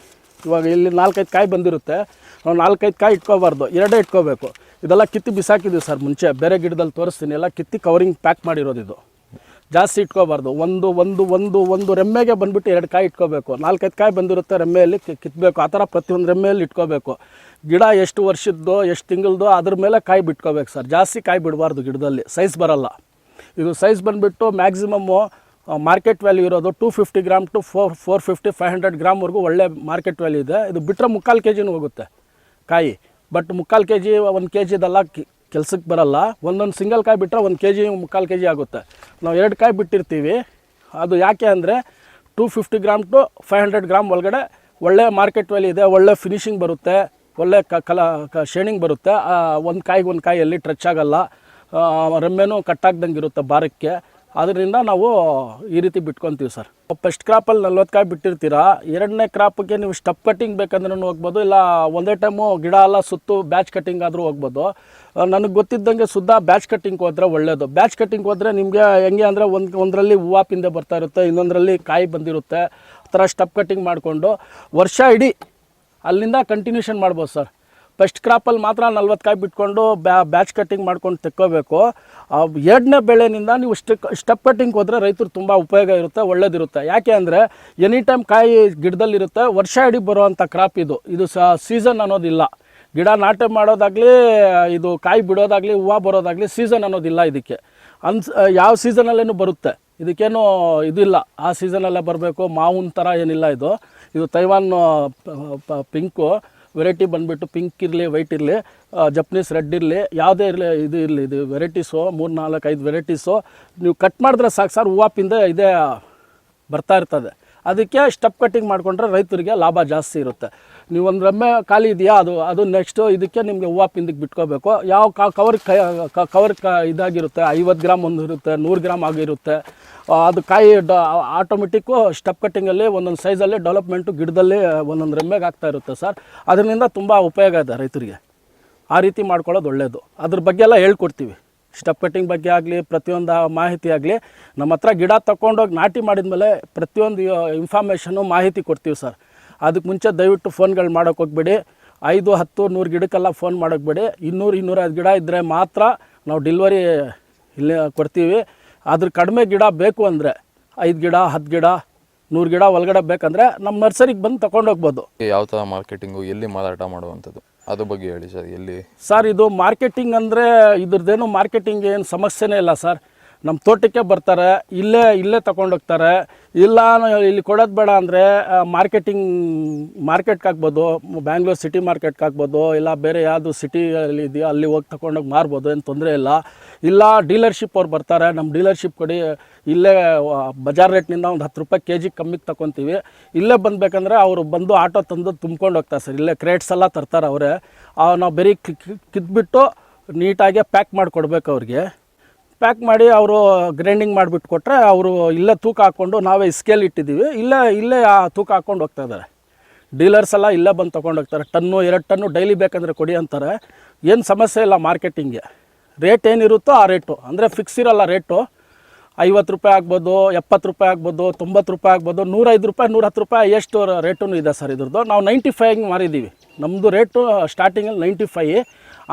S1: ಇವಾಗ ಇಲ್ಲಿ ನಾಲ್ಕೈದು ಕಾಯಿ ಬಂದಿರುತ್ತೆ. ನಾವು ನಾಲ್ಕೈದು ಕಾಯಿ ಇಟ್ಕೋಬಾರ್ದು. ಎರಡೇ ಇಟ್ಕೋಬೇಕು. ಇದೆಲ್ಲ ಕಿತ್ತಿ ಬಿಸಾಕಿದ್ದೀವಿ ಸರ್ ಮುಂಚೆ. ಬೇರೆ ಗಿಡದಲ್ಲಿ ತೋರಿಸ್ತೀನಿ. ಎಲ್ಲ ಕಿತ್ತಿ ಕವರಿಂಗ್ ಪ್ಯಾಕ್ ಮಾಡಿರೋದು ಇದು. ಜಾಸ್ತಿ ಇಟ್ಕೋಬಾರ್ದು. ಒಂದು ಒಂದು ಒಂದು ಒಂದು ರೆಮ್ಮೆಗೆ ಬಂದುಬಿಟ್ಟು ಎರಡು ಕಾಯಿ ಇಟ್ಕೋಬೇಕು. ನಾಲ್ಕೈದು ಕಾಯಿ ಬಂದಿರುತ್ತೆ ರೆಮ್ಮೆಯಲ್ಲಿ ಕಿತ್ತಬೇಕು ಆ ಥರ ಪ್ರತಿಯೊಂದು ರೆಮ್ಮೆಯಲ್ಲಿ ಇಟ್ಕೋಬೇಕು. ಗಿಡ ಎಷ್ಟು ವರ್ಷದ್ದು, ಎಷ್ಟು ತಿಂಗಳದ್ದು ಅದ್ರ ಮೇಲೆ ಕಾಯಿ ಬಿಟ್ಕೋಬೇಕು ಸರ್. ಜಾಸ್ತಿ ಕಾಯಿ ಬಿಡಬಾರ್ದು ಗಿಡದಲ್ಲಿ. ಸೈಜ್ ಬರಲ್ಲ. ಇದು ಸೈಜ್ ಬಂದುಬಿಟ್ಟು ಮ್ಯಾಕ್ಸಿಮಮ್ಮು ಮಾರ್ಕೆಟ್ ವ್ಯಾಲ್ಯೂ ಇರೋದು two fifty gram to four four fifty, five hundred ಗ್ರಾಮ್ವರೆಗೂ ಒಳ್ಳೆ ಮಾರ್ಕೆಟ್ ವ್ಯಾಲ್ಯೂ ಇದೆ. ಇದು ಬಿಟ್ಟರೆ ಮುಕ್ಕಾಲು ಕೆ ಜಿನೂ ಹೋಗುತ್ತೆ ಕಾಯಿ. ಬಟ್ ಮುಕ್ಕಾಲು ಕೆ ಜಿ ಒಂದು ಕೆ ಜಿದೆಲ್ಲ ಕೆಲ್ಸಕ್ಕೆ ಬರಲ್ಲ. ಒಂದೊಂದು ಸಿಂಗಲ್ ಕಾಯಿ ಬಿಟ್ಟರೆ ಒಂದು ಕೆ ಜಿ ಮುಕ್ಕಾಲು ಕೆ ಜಿ ಆಗುತ್ತೆ. ನಾವು ಎರಡು ಕಾಯಿ ಬಿಟ್ಟಿರ್ತೀವಿ. ಅದು ಯಾಕೆ ಅಂದರೆ two fifty gram to five hundred gram ಒಳಗಡೆ ಒಳ್ಳೆ ಮಾರ್ಕೆಟ್ ವ್ಯಾಲ್ಯೂ ಇದೆ, ಒಳ್ಳೆ ಫಿನಿಶಿಂಗ್ ಬರುತ್ತೆ, ಒಳ್ಳೆ ಕ ಕಲ ಕ ಶೇಣಿಂಗ್ ಬರುತ್ತೆ. ಒಂದು ಕಾಯಿಗೆ ಒಂದು ಕಾಯಿ ಎಲ್ಲಿ ಟಚ್ ಆಗೋಲ್ಲ. ರೆಮ್ಮೆನೂ ಕಟ್ಟಾಗ್ದಂಗೆ ಇರುತ್ತೆ ಬಾರಕ್ಕೆ. ಅದರಿಂದ ನಾವು ಈ ರೀತಿ ಬಿಟ್ಕೊತೀವಿ ಸರ್. ಫಸ್ಟ್ ಕ್ರಾಪಲ್ಲಿ ನಲ್ವತ್ತು ಕಾಯಿ ಬಿಟ್ಟಿರ್ತೀರಾ, ಎರಡನೇ ಕ್ರಾಪ್ಗೆ ನೀವು ಸ್ಟಪ್ ಕಟ್ಟಿಂಗ್ ಬೇಕಂದ್ರೂ ಹೋಗ್ಬೋದು, ಇಲ್ಲ ಒಂದೇ ಟೈಮು ಗಿಡ ಎಲ್ಲ ಸುತ್ತು ಬ್ಯಾಚ್ ಕಟ್ಟಿಂಗ್ ಆದರೂ ಹೋಗ್ಬೋದು. ನನಗೆ ಗೊತ್ತಿದ್ದಂಗೆ ಸುದ್ದ ಬ್ಯಾಚ್ ಕಟ್ಟಿಂಗ್ ಹೋದ್ರೆ ಒಳ್ಳೆಯದು ಬ್ಯಾಚ್ ಕಟ್ಟಿಂಗ್ ಹೋದರೆ ನಿಮಗೆ ಹೆಂಗೆ ಅಂದರೆ ಒಂದು, ಒಂದರಲ್ಲಿ ಹೂವು ಪಿಂದೆ ಬರ್ತಾ ಇರುತ್ತೆ, ಇನ್ನೊಂದರಲ್ಲಿ ಕಾಯಿ ಬಂದಿರುತ್ತೆ. ಆ ಥರ ಸ್ಟಪ್ ಕಟ್ಟಿಂಗ್ ಮಾಡಿಕೊಂಡು ವರ್ಷ ಇಡೀ ಅಲ್ಲಿಂದ ಕಂಟಿನ್ಯೂಷನ್ ಮಾಡ್ಬೋದು ಸರ್. ಫಸ್ಟ್ ಕ್ರಾಪಲ್ಲಿ ಮಾತ್ರ ನಲ್ವತ್ತು ಕಾಯಿ ಬಿಟ್ಕೊಂಡು ಬ್ಯಾ ಬ್ಯಾಚ್ ಕಟ್ಟಿಂಗ್ ಮಾಡ್ಕೊಂಡು ತೆಕ್ಕೋಬೇಕು. ಆ ಎರಡನೇ ಬೆಳೆನಿಂದ ನೀವು ಸ್ಟೆಕ್ ಸ್ಟೆಪ್ ಕಟ್ಟಿಂಗ್ ಹೋದರೆ ರೈತರು ತುಂಬ ಉಪಯೋಗ ಇರುತ್ತೆ ಒಳ್ಳೇದಿರುತ್ತೆ ಯಾಕೆ ಅಂದರೆ ಎನಿ ಟೈಮ್ ಕಾಯಿ ಗಿಡದಲ್ಲಿರುತ್ತೆ ವರ್ಷ ಇಡೀ ಬರುವಂಥ ಕ್ರಾಪ್ ಇದು ಇದು ಸೀಸನ್ ಅನ್ನೋದಿಲ್ಲ ಗಿಡ ನಾಟಿ ಮಾಡೋದಾಗಲಿ ಇದು ಕಾಯಿ ಬಿಡೋದಾಗಲಿ ಹೂವು ಬರೋದಾಗಲಿ ಸೀಸನ್ ಅನ್ನೋದಿಲ್ಲ ಇದಕ್ಕೆ ಅನ್ಸ್ ಯಾವ ಸೀಸನಲ್ಲೇನು ಬರುತ್ತೆ ಇದಕ್ಕೇನು ಇದಿಲ್ಲ ಆ ಸೀಸನಲ್ಲೇ ಬರಬೇಕು ಮಾವಿನ ಥರ ಏನಿಲ್ಲ ಇದು ಇದು ತೈವಾನ್ ಪಿಂಕು ವೆರೈಟಿ ಬಂದುಬಿಟ್ಟು ಪಿಂಕ್ ಇರಲಿ ವೈಟ್ ಇರಲಿ ಜಪ್ನೀಸ್ ರೆಡ್ ಇರಲಿ, ಯಾವುದೇ ಇರಲಿ, ಇದು ಇರಲಿ, ಇದು ವೆರೈಟೀಸು ಮೂರು, ನಾಲ್ಕು, ಐದು ವೆರೈಟೀಸು ನೀವು ಕಟ್ ಮಾಡಿದ್ರೆ ಸಾಕು ಸರ್, ಹೂವಾಪಿಂದ ಪಿಂದೆ ಇದೇ ಬರ್ತಾ ಇರ್ತದೆ. ಅದಕ್ಕೆ ಸ್ಟೆಪ್ ಕಟ್ಟಿಂಗ್ ಮಾಡಿಕೊಂಡ್ರೆ ರೈತರಿಗೆ ಲಾಭ ಜಾಸ್ತಿ ಇರುತ್ತೆ. ನೀವು ಒಂದು ರಮ್ಮೆ ಖಾಲಿ ಇದೆಯಾ? ಅದು ಅದು ನೆಕ್ಸ್ಟು ಇದಕ್ಕೆ ನಿಮಗೆ ಹೂವು ಪಿಂದಕ್ಕೆ ಬಿಟ್ಕೋಬೇಕು. ಯಾವ ಕವರ್ ಕವರ್ ಕ ಇದಾಗಿರುತ್ತೆ? ಐವತ್ತು ಗ್ರಾಮ್ ಒಂದು ಇರುತ್ತೆ, ನೂರು ಗ್ರಾಮ್ ಆಗಿರುತ್ತೆ. ಅದು ಕಾಯಿ ಡ ಆಟೋಮೆಟಿಕ್ಕು ಸ್ಟೆಪ್ ಕಟ್ಟಿಂಗಲ್ಲಿ ಒಂದೊಂದು ಸೈಜಲ್ಲಿ ಡೆವಲಪ್ಮೆಂಟು ಗಿಡದಲ್ಲಿ ಒಂದೊಂದು ರೆಮ್ಮೆಗೆ ಆಗ್ತಾ ಇರುತ್ತೆ ಸರ್ ಅದರಿಂದ ತುಂಬ ಉಪಯೋಗ ಇದೆ ರೈತರಿಗೆ. ಆ ರೀತಿ ಮಾಡ್ಕೊಳ್ಳೋದು ಒಳ್ಳೆಯದು ಅದ್ರ ಬಗ್ಗೆ ಎಲ್ಲ ಹೇಳ್ಕೊಡ್ತೀವಿ. ಸ್ಟೆಪ್ ಕಟ್ಟಿಂಗ್ ಬಗ್ಗೆ ಆಗಲಿ, ಪ್ರತಿಯೊಂದು ಮಾಹಿತಿ ಆಗಲಿ, ನಮ್ಮ ಹತ್ರ ಗಿಡ ತಗೊಂಡೋಗಿ ನಾಟಿ ಮಾಡಿದ ಮೇಲೆ ಪ್ರತಿಯೊಂದು ಇನ್ಫಾರ್ಮೇಷನು ಮಾಹಿತಿ ಕೊಡ್ತೀವಿ ಸರ್ ಅದಕ್ಕೆ ಮುಂಚೆ ದಯವಿಟ್ಟು ಫೋನ್ಗಳು ಮಾಡೋಕೆ ಹೋಗ್ಬೇಡಿ. ಐದು ಹತ್ತು ನೂರು ಗಿಡಕ್ಕೆಲ್ಲ ಫೋನ್ ಮಾಡೋಕ್ಬೇಡಿ ಇನ್ನೂರು ಇನ್ನೂರೈದು ಗಿಡ ಇದ್ದರೆ ಮಾತ್ರ ನಾವು ಡೆಲಿವರಿ ಇಲ್ಲಿ ಕೊಡ್ತೀವಿ. ಅದ್ರ ಕಡಿಮೆ ಗಿಡ ಬೇಕು ಅಂದರೆ ಐದು ಗಿಡ ಹತ್ತು ಗಿಡ ನೂರು ಗಿಡ ಒಳಗಡೆ ಬೇಕಂದರೆ ನಮ್ಮ ನರ್ಸರಿಗೆ ಬಂದು ತೊಗೊಂಡೋಗ್ಬೋದು
S2: ಯಾವ ಥರ ಮಾರ್ಕೆಟಿಂಗು ಎಲ್ಲಿ ಮಾರಾಟ ಮಾಡುವಂಥದ್ದು? ಅದ್ರ ಬಗ್ಗೆ ಹೇಳಿ ಸರ್ ಎಲ್ಲಿ?
S1: ಸರ್ ಇದು ಮಾರ್ಕೆಟಿಂಗ್ ಅಂದರೆ ಇದ್ರದ್ದೇನು ಮಾರ್ಕೆಟಿಂಗ್ ಏನು ಸಮಸ್ಯೆನೇ ಇಲ್ಲ ಸರ್. ನಮ್ಮ ತೋಟಕ್ಕೆ ಬರ್ತಾರೆ, ಇಲ್ಲೇ ಇಲ್ಲೇ ತಗೊಂಡೋಗ್ತಾರೆ ಇಲ್ಲ ಇಲ್ಲಿ ಕೊಡೋದು ಬೇಡ ಅಂದರೆ ಮಾರ್ಕೆಟಿಂಗ್ ಮಾರ್ಕೆಟ್ಗೆ ಹಾಕ್ಬೋದು, ಬ್ಯಾಂಗ್ಳೂರ್ ಸಿಟಿ ಮಾರ್ಕೆಟ್ಗೆ ಹಾಕ್ಬೋದು, ಇಲ್ಲ ಬೇರೆ ಯಾವುದು ಸಿಟಿಯಲ್ಲಿ ಇದೆಯೋ ಅಲ್ಲಿ ಹೋಗಿ ತಗೊಂಡೋಗಿ ಮಾರ್ಬೋದು, ಏನು ತೊಂದರೆ ಇಲ್ಲ. ಇಲ್ಲ ಡೀಲರ್ಶಿಪ್ ಅವ್ರು ಬರ್ತಾರೆ ನಮ್ಮ ಡೀಲರ್ಶಿಪ್ ಕೊಡಿ, ಇಲ್ಲೇ ಬಜಾರ್ ರೇಟ್ನಿಂದ ಒಂದು ಹತ್ತು ರೂಪಾಯಿ ಕೆ ಜಿ ಕಮ್ಮಿಗೆ ತಗೊತೀವಿ ಇಲ್ಲೇ ಬಂದಬೇಕಂದ್ರೆ ಅವರು ಬಂದು ಆಟೋ ತಂದು ತುಂಬ್ಕೊಂಡು ಹೋಗ್ತಾರೆ ಸರ್, ಇಲ್ಲೇ ಕ್ರೇಟ್ಸ್ ಎಲ್ಲ ತರ್ತಾರೆ ಅವರೇ. ನಾವು ಬರೀ ಕಿತ್ಬಿಟ್ಟು ನೀಟಾಗಿ ಪ್ಯಾಕ್ ಮಾಡಿಕೊಡ್ಬೇಕು ಅವ್ರಿಗೆ. ಪ್ಯಾಕ್ ಮಾಡಿ ಅವರು ಗ್ರೈಂಡಿಂಗ್ ಮಾಡಿಬಿಟ್ಟು ಕೊಟ್ಟರೆ ಅವರು ಇಲ್ಲೇ ತೂಕ ಹಾಕ್ಕೊಂಡು ನಾವೇ ಸ್ಕೇಲ್ ಇಟ್ಟಿದ್ದೀವಿ. ಇಲ್ಲೇ ಇಲ್ಲೇ ಆ ತೂಕ ಹಾಕ್ಕೊಂಡು ಹೋಗ್ತಾ ಇದ್ದಾರೆ. ಡೀಲರ್ಸ್ ಎಲ್ಲ ಇಲ್ಲೇ ಬಂದು ತೊಗೊಂಡು ಹೋಗ್ತಾರೆ. ಟನ್ನು, ಎರಡು ಟನ್ನು ಡೈಲಿ ಬೇಕಂದರೆ ಕೊಡಿ ಅಂತಾರೆ. ಏನು ಸಮಸ್ಯೆ ಇಲ್ಲ ಮಾರ್ಕೆಟಿಂಗ್ಗೆ. ರೇಟ್ ಏನಿರುತ್ತೋ ಆ ರೇಟು. ಅಂದರೆ ಫಿಕ್ಸ್ ಇರೋಲ್ಲ ರೇಟು. ಐವತ್ತು ರೂಪಾಯಿ ಆಗ್ಬೋದು, ಎಪ್ಪತ್ತು ರೂಪಾಯಿ ಆಗ್ಬೋದು, ತೊಂಬತ್ತು ರೂಪಾಯಿ ಆಗ್ಬೋದು, ನೂರೈದು ರೂಪಾಯಿ ನೂರ ಹತ್ತು ರೂಪಾಯಿ ಎಷ್ಟು ರೇಟೂ ಇದೆ ಸರ್ ಇದ್ರದ್ದು. ನಾವು ನೈಂಟಿ ಹಿಂಗೆ ಮಾರಿದ್ದೀವಿ. ನಮ್ಮದು ರೇಟು ಸ್ಟಾರ್ಟಿಂಗಲ್ಲಿ ನೈಂಟಿ ಫೈ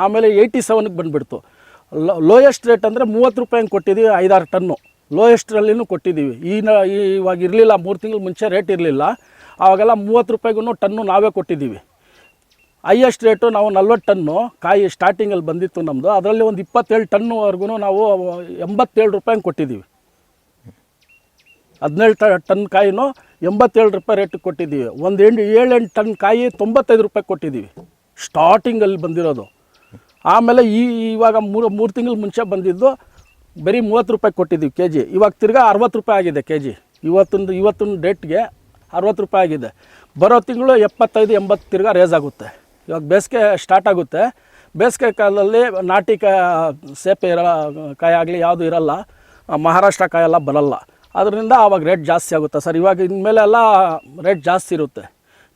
S1: ಆಮೇಲೆ ಏಯ್ಟಿ ಸೆವೆನ್ಗೆ ಬಂದುಬಿಡ್ತು. ಲೋಯೆಸ್ಟ್ ರೇಟ್ ಅಂದರೆ ಮೂವತ್ತು ರೂಪಾಯಿ ಹಂಗೆ ಕೊಟ್ಟಿದ್ದೀವಿ, ಐದಾರು ಟನ್ನು. ಲೋಯೆಸ್ಟ್ರಲ್ಲಿನೂ ಕೊಟ್ಟಿದ್ದೀವಿ. ಈ ಇವಾಗ ಇರಲಿಲ್ಲ, ಮೂರು ತಿಂಗಳು ಮುಂಚೆ ರೇಟ್ ಇರಲಿಲ್ಲ. ಆವಾಗೆಲ್ಲ ಮೂವತ್ತು ರೂಪಾಯಿಗೂ ಟನ್ನು ನಾವೇ ಕೊಟ್ಟಿದ್ದೀವಿ. ಹೈಯೆಸ್ಟ್ ರೇಟು ನಾವು ನಲ್ವತ್ತು ಟನ್ನು, ಕಾಯಿ ಸ್ಟಾರ್ಟಿಂಗಲ್ಲಿ ಬಂದಿತ್ತು ನಮ್ಮದು ಅದರಲ್ಲಿ ಒಂದು ಇಪ್ಪತ್ತೇಳು ಟನ್ನುವರೆಗೂ ನಾವು ಎಂಬತ್ತೇಳು ರೂಪಾಯಿ ಕೊಟ್ಟಿದ್ದೀವಿ. ಹದಿನೇಳು ಟ ಟನ್ ಕಾಯಿನೂ ಎಂಬತ್ತೇಳು ರೂಪಾಯಿ ರೇಟಿಗೆ ಕೊಟ್ಟಿದ್ದೀವಿ. ಒಂದು ಎಂಟು ಏಳೆಂಟು ಟನ್ ಕಾಯಿ ತೊಂಬತ್ತೈದು ರೂಪಾಯಿ ಕೊಟ್ಟಿದ್ದೀವಿ. ಸ್ಟಾರ್ಟಿಂಗಲ್ಲಿ ಬಂದಿರೋದು. ಆಮೇಲೆ ಈ ಇವಾಗ ಮೂರು ಮೂರು ತಿಂಗಳ ಮುಂಚೆ ಬಂದಿದ್ದು ಬರೀ ಮೂವತ್ತು ರೂಪಾಯಿ ಕೊಟ್ಟಿದ್ದೀವಿ ಕೆ ಜಿ. ಇವಾಗ ತಿರ್ಗಾ ಅರವತ್ತು ರೂಪಾಯಿ ಆಗಿದೆ ಕೆ ಜಿ. ಇವತ್ತೊಂದು ಇವತ್ತೊಂದು ಡೇಟ್ಗೆ ಅರವತ್ತು ರೂಪಾಯಿ ಆಗಿದೆ. ಬರೋ ತಿಂಗಳು ಎಪ್ಪತ್ತೈದು, ಎಂಬತ್ತು ತಿರ್ಗಾ ರೇಸ್ ಆಗುತ್ತೆ. ಇವಾಗ ಬೇಸಿಗೆ ಸ್ಟಾರ್ಟ್ ಆಗುತ್ತೆ. ಬೇಸಿಗೆ ಕಾಲದಲ್ಲಿ ನಾಟಿ ಕಾ, ಸೇಪೆ ಇರೋ ಕಾಯಿ ಆಗಲಿ ಯಾವುದು ಇರಲ್ಲ ಮಹಾರಾಷ್ಟ್ರ ಕಾಯೆಲ್ಲ ಬರಲ್ಲ. ಅದರಿಂದ ಆವಾಗ ರೇಟ್ ಜಾಸ್ತಿ ಆಗುತ್ತೆ. ಸರ್, ಇವಾಗ ಇನ್ಮೇಲೆ ಎಲ್ಲ ರೇಟ್ ಜಾಸ್ತಿ ಇರುತ್ತೆ.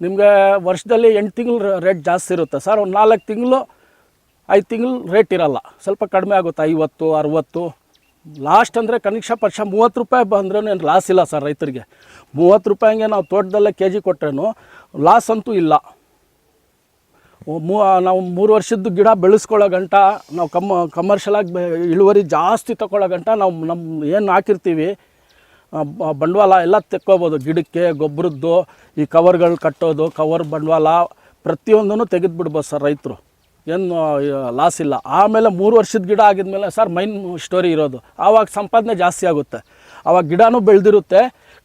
S1: ನಿಮಗೆ ವರ್ಷದಲ್ಲಿ ಎಂಟು ತಿಂಗಳು ರೇಟ್ ಜಾಸ್ತಿ ಇರುತ್ತೆ. ಸರ್, ಒಂದು ನಾಲ್ಕು ತಿಂಗಳು ಐದು ತಿಂಗಳು ರೇಟ್ ಇರಲ್ಲ. ಸ್ವಲ್ಪ ಕಡಿಮೆ ಆಗುತ್ತೆ, ಐವತ್ತು, ಅರುವತ್ತು. ಲಾಸ್ಟ್ ಅಂದರೆ ಕನಿಷ್ಠ ಪಕ್ಷ ಮೂವತ್ತು ರೂಪಾಯಿ ಬಂದ್ರೂ ಏನು ಲಾಸ್ ಇಲ್ಲ ಸರ್ ರೈತರಿಗೆ. ಮೂವತ್ತು ರೂಪಾಯಿಗೆ ನಾವು ತೋಟದಲ್ಲೇ ಕೆ ಜಿ ಕೊಟ್ರೇನು ಲಾಸ್ ಅಂತೂ ಇಲ್ಲ. ಮೂ, ನಾವು ಮೂರು ವರ್ಷದ್ದು ಗಿಡ ಬೆಳೆಸ್ಕೊಳ್ಳೋ ಗಂಟ, ನಾವು ಕಮ್ ಕಮರ್ಷಿಯಲಾಗಿ ಇಳುವರಿ ಜಾಸ್ತಿ ತಗೊಳ್ಳೋ ಗಂಟ ನಾವು ನಮ್ಮ ಏನು ಹಾಕಿರ್ತೀವಿ ಬಂಡವಾಳ ಎಲ್ಲ ತೆಕ್ಕೋಬೋದು. ಗಿಡಕ್ಕೆ ಗೊಬ್ಬರದ್ದು ಈ ಕವರ್ಗಳು ಕಟ್ಟೋದು ಕವರ್ ಬಂಡವಾಳ ಪ್ರತಿಯೊಂದನ್ನು ತೆಗೆದುಬಿಡ್ಬೋದು ಸರ್ ರೈತರು. ಏನು ಲಾಸ್ ಇಲ್ಲ. ಆಮೇಲೆ ಮೂರು ವರ್ಷದ ಗಿಡ ಆಗಿದ್ಮೇಲೆ ಸರ್ ಮೈನ್ ಸ್ಟೋರಿ ಇರೋದು. ಆವಾಗ ಸಂಪಾದನೆ ಜಾಸ್ತಿ ಆಗುತ್ತೆ. ಆವಾಗ ಗಿಡನೂ ಬೆಳೆದಿರುತ್ತೆ,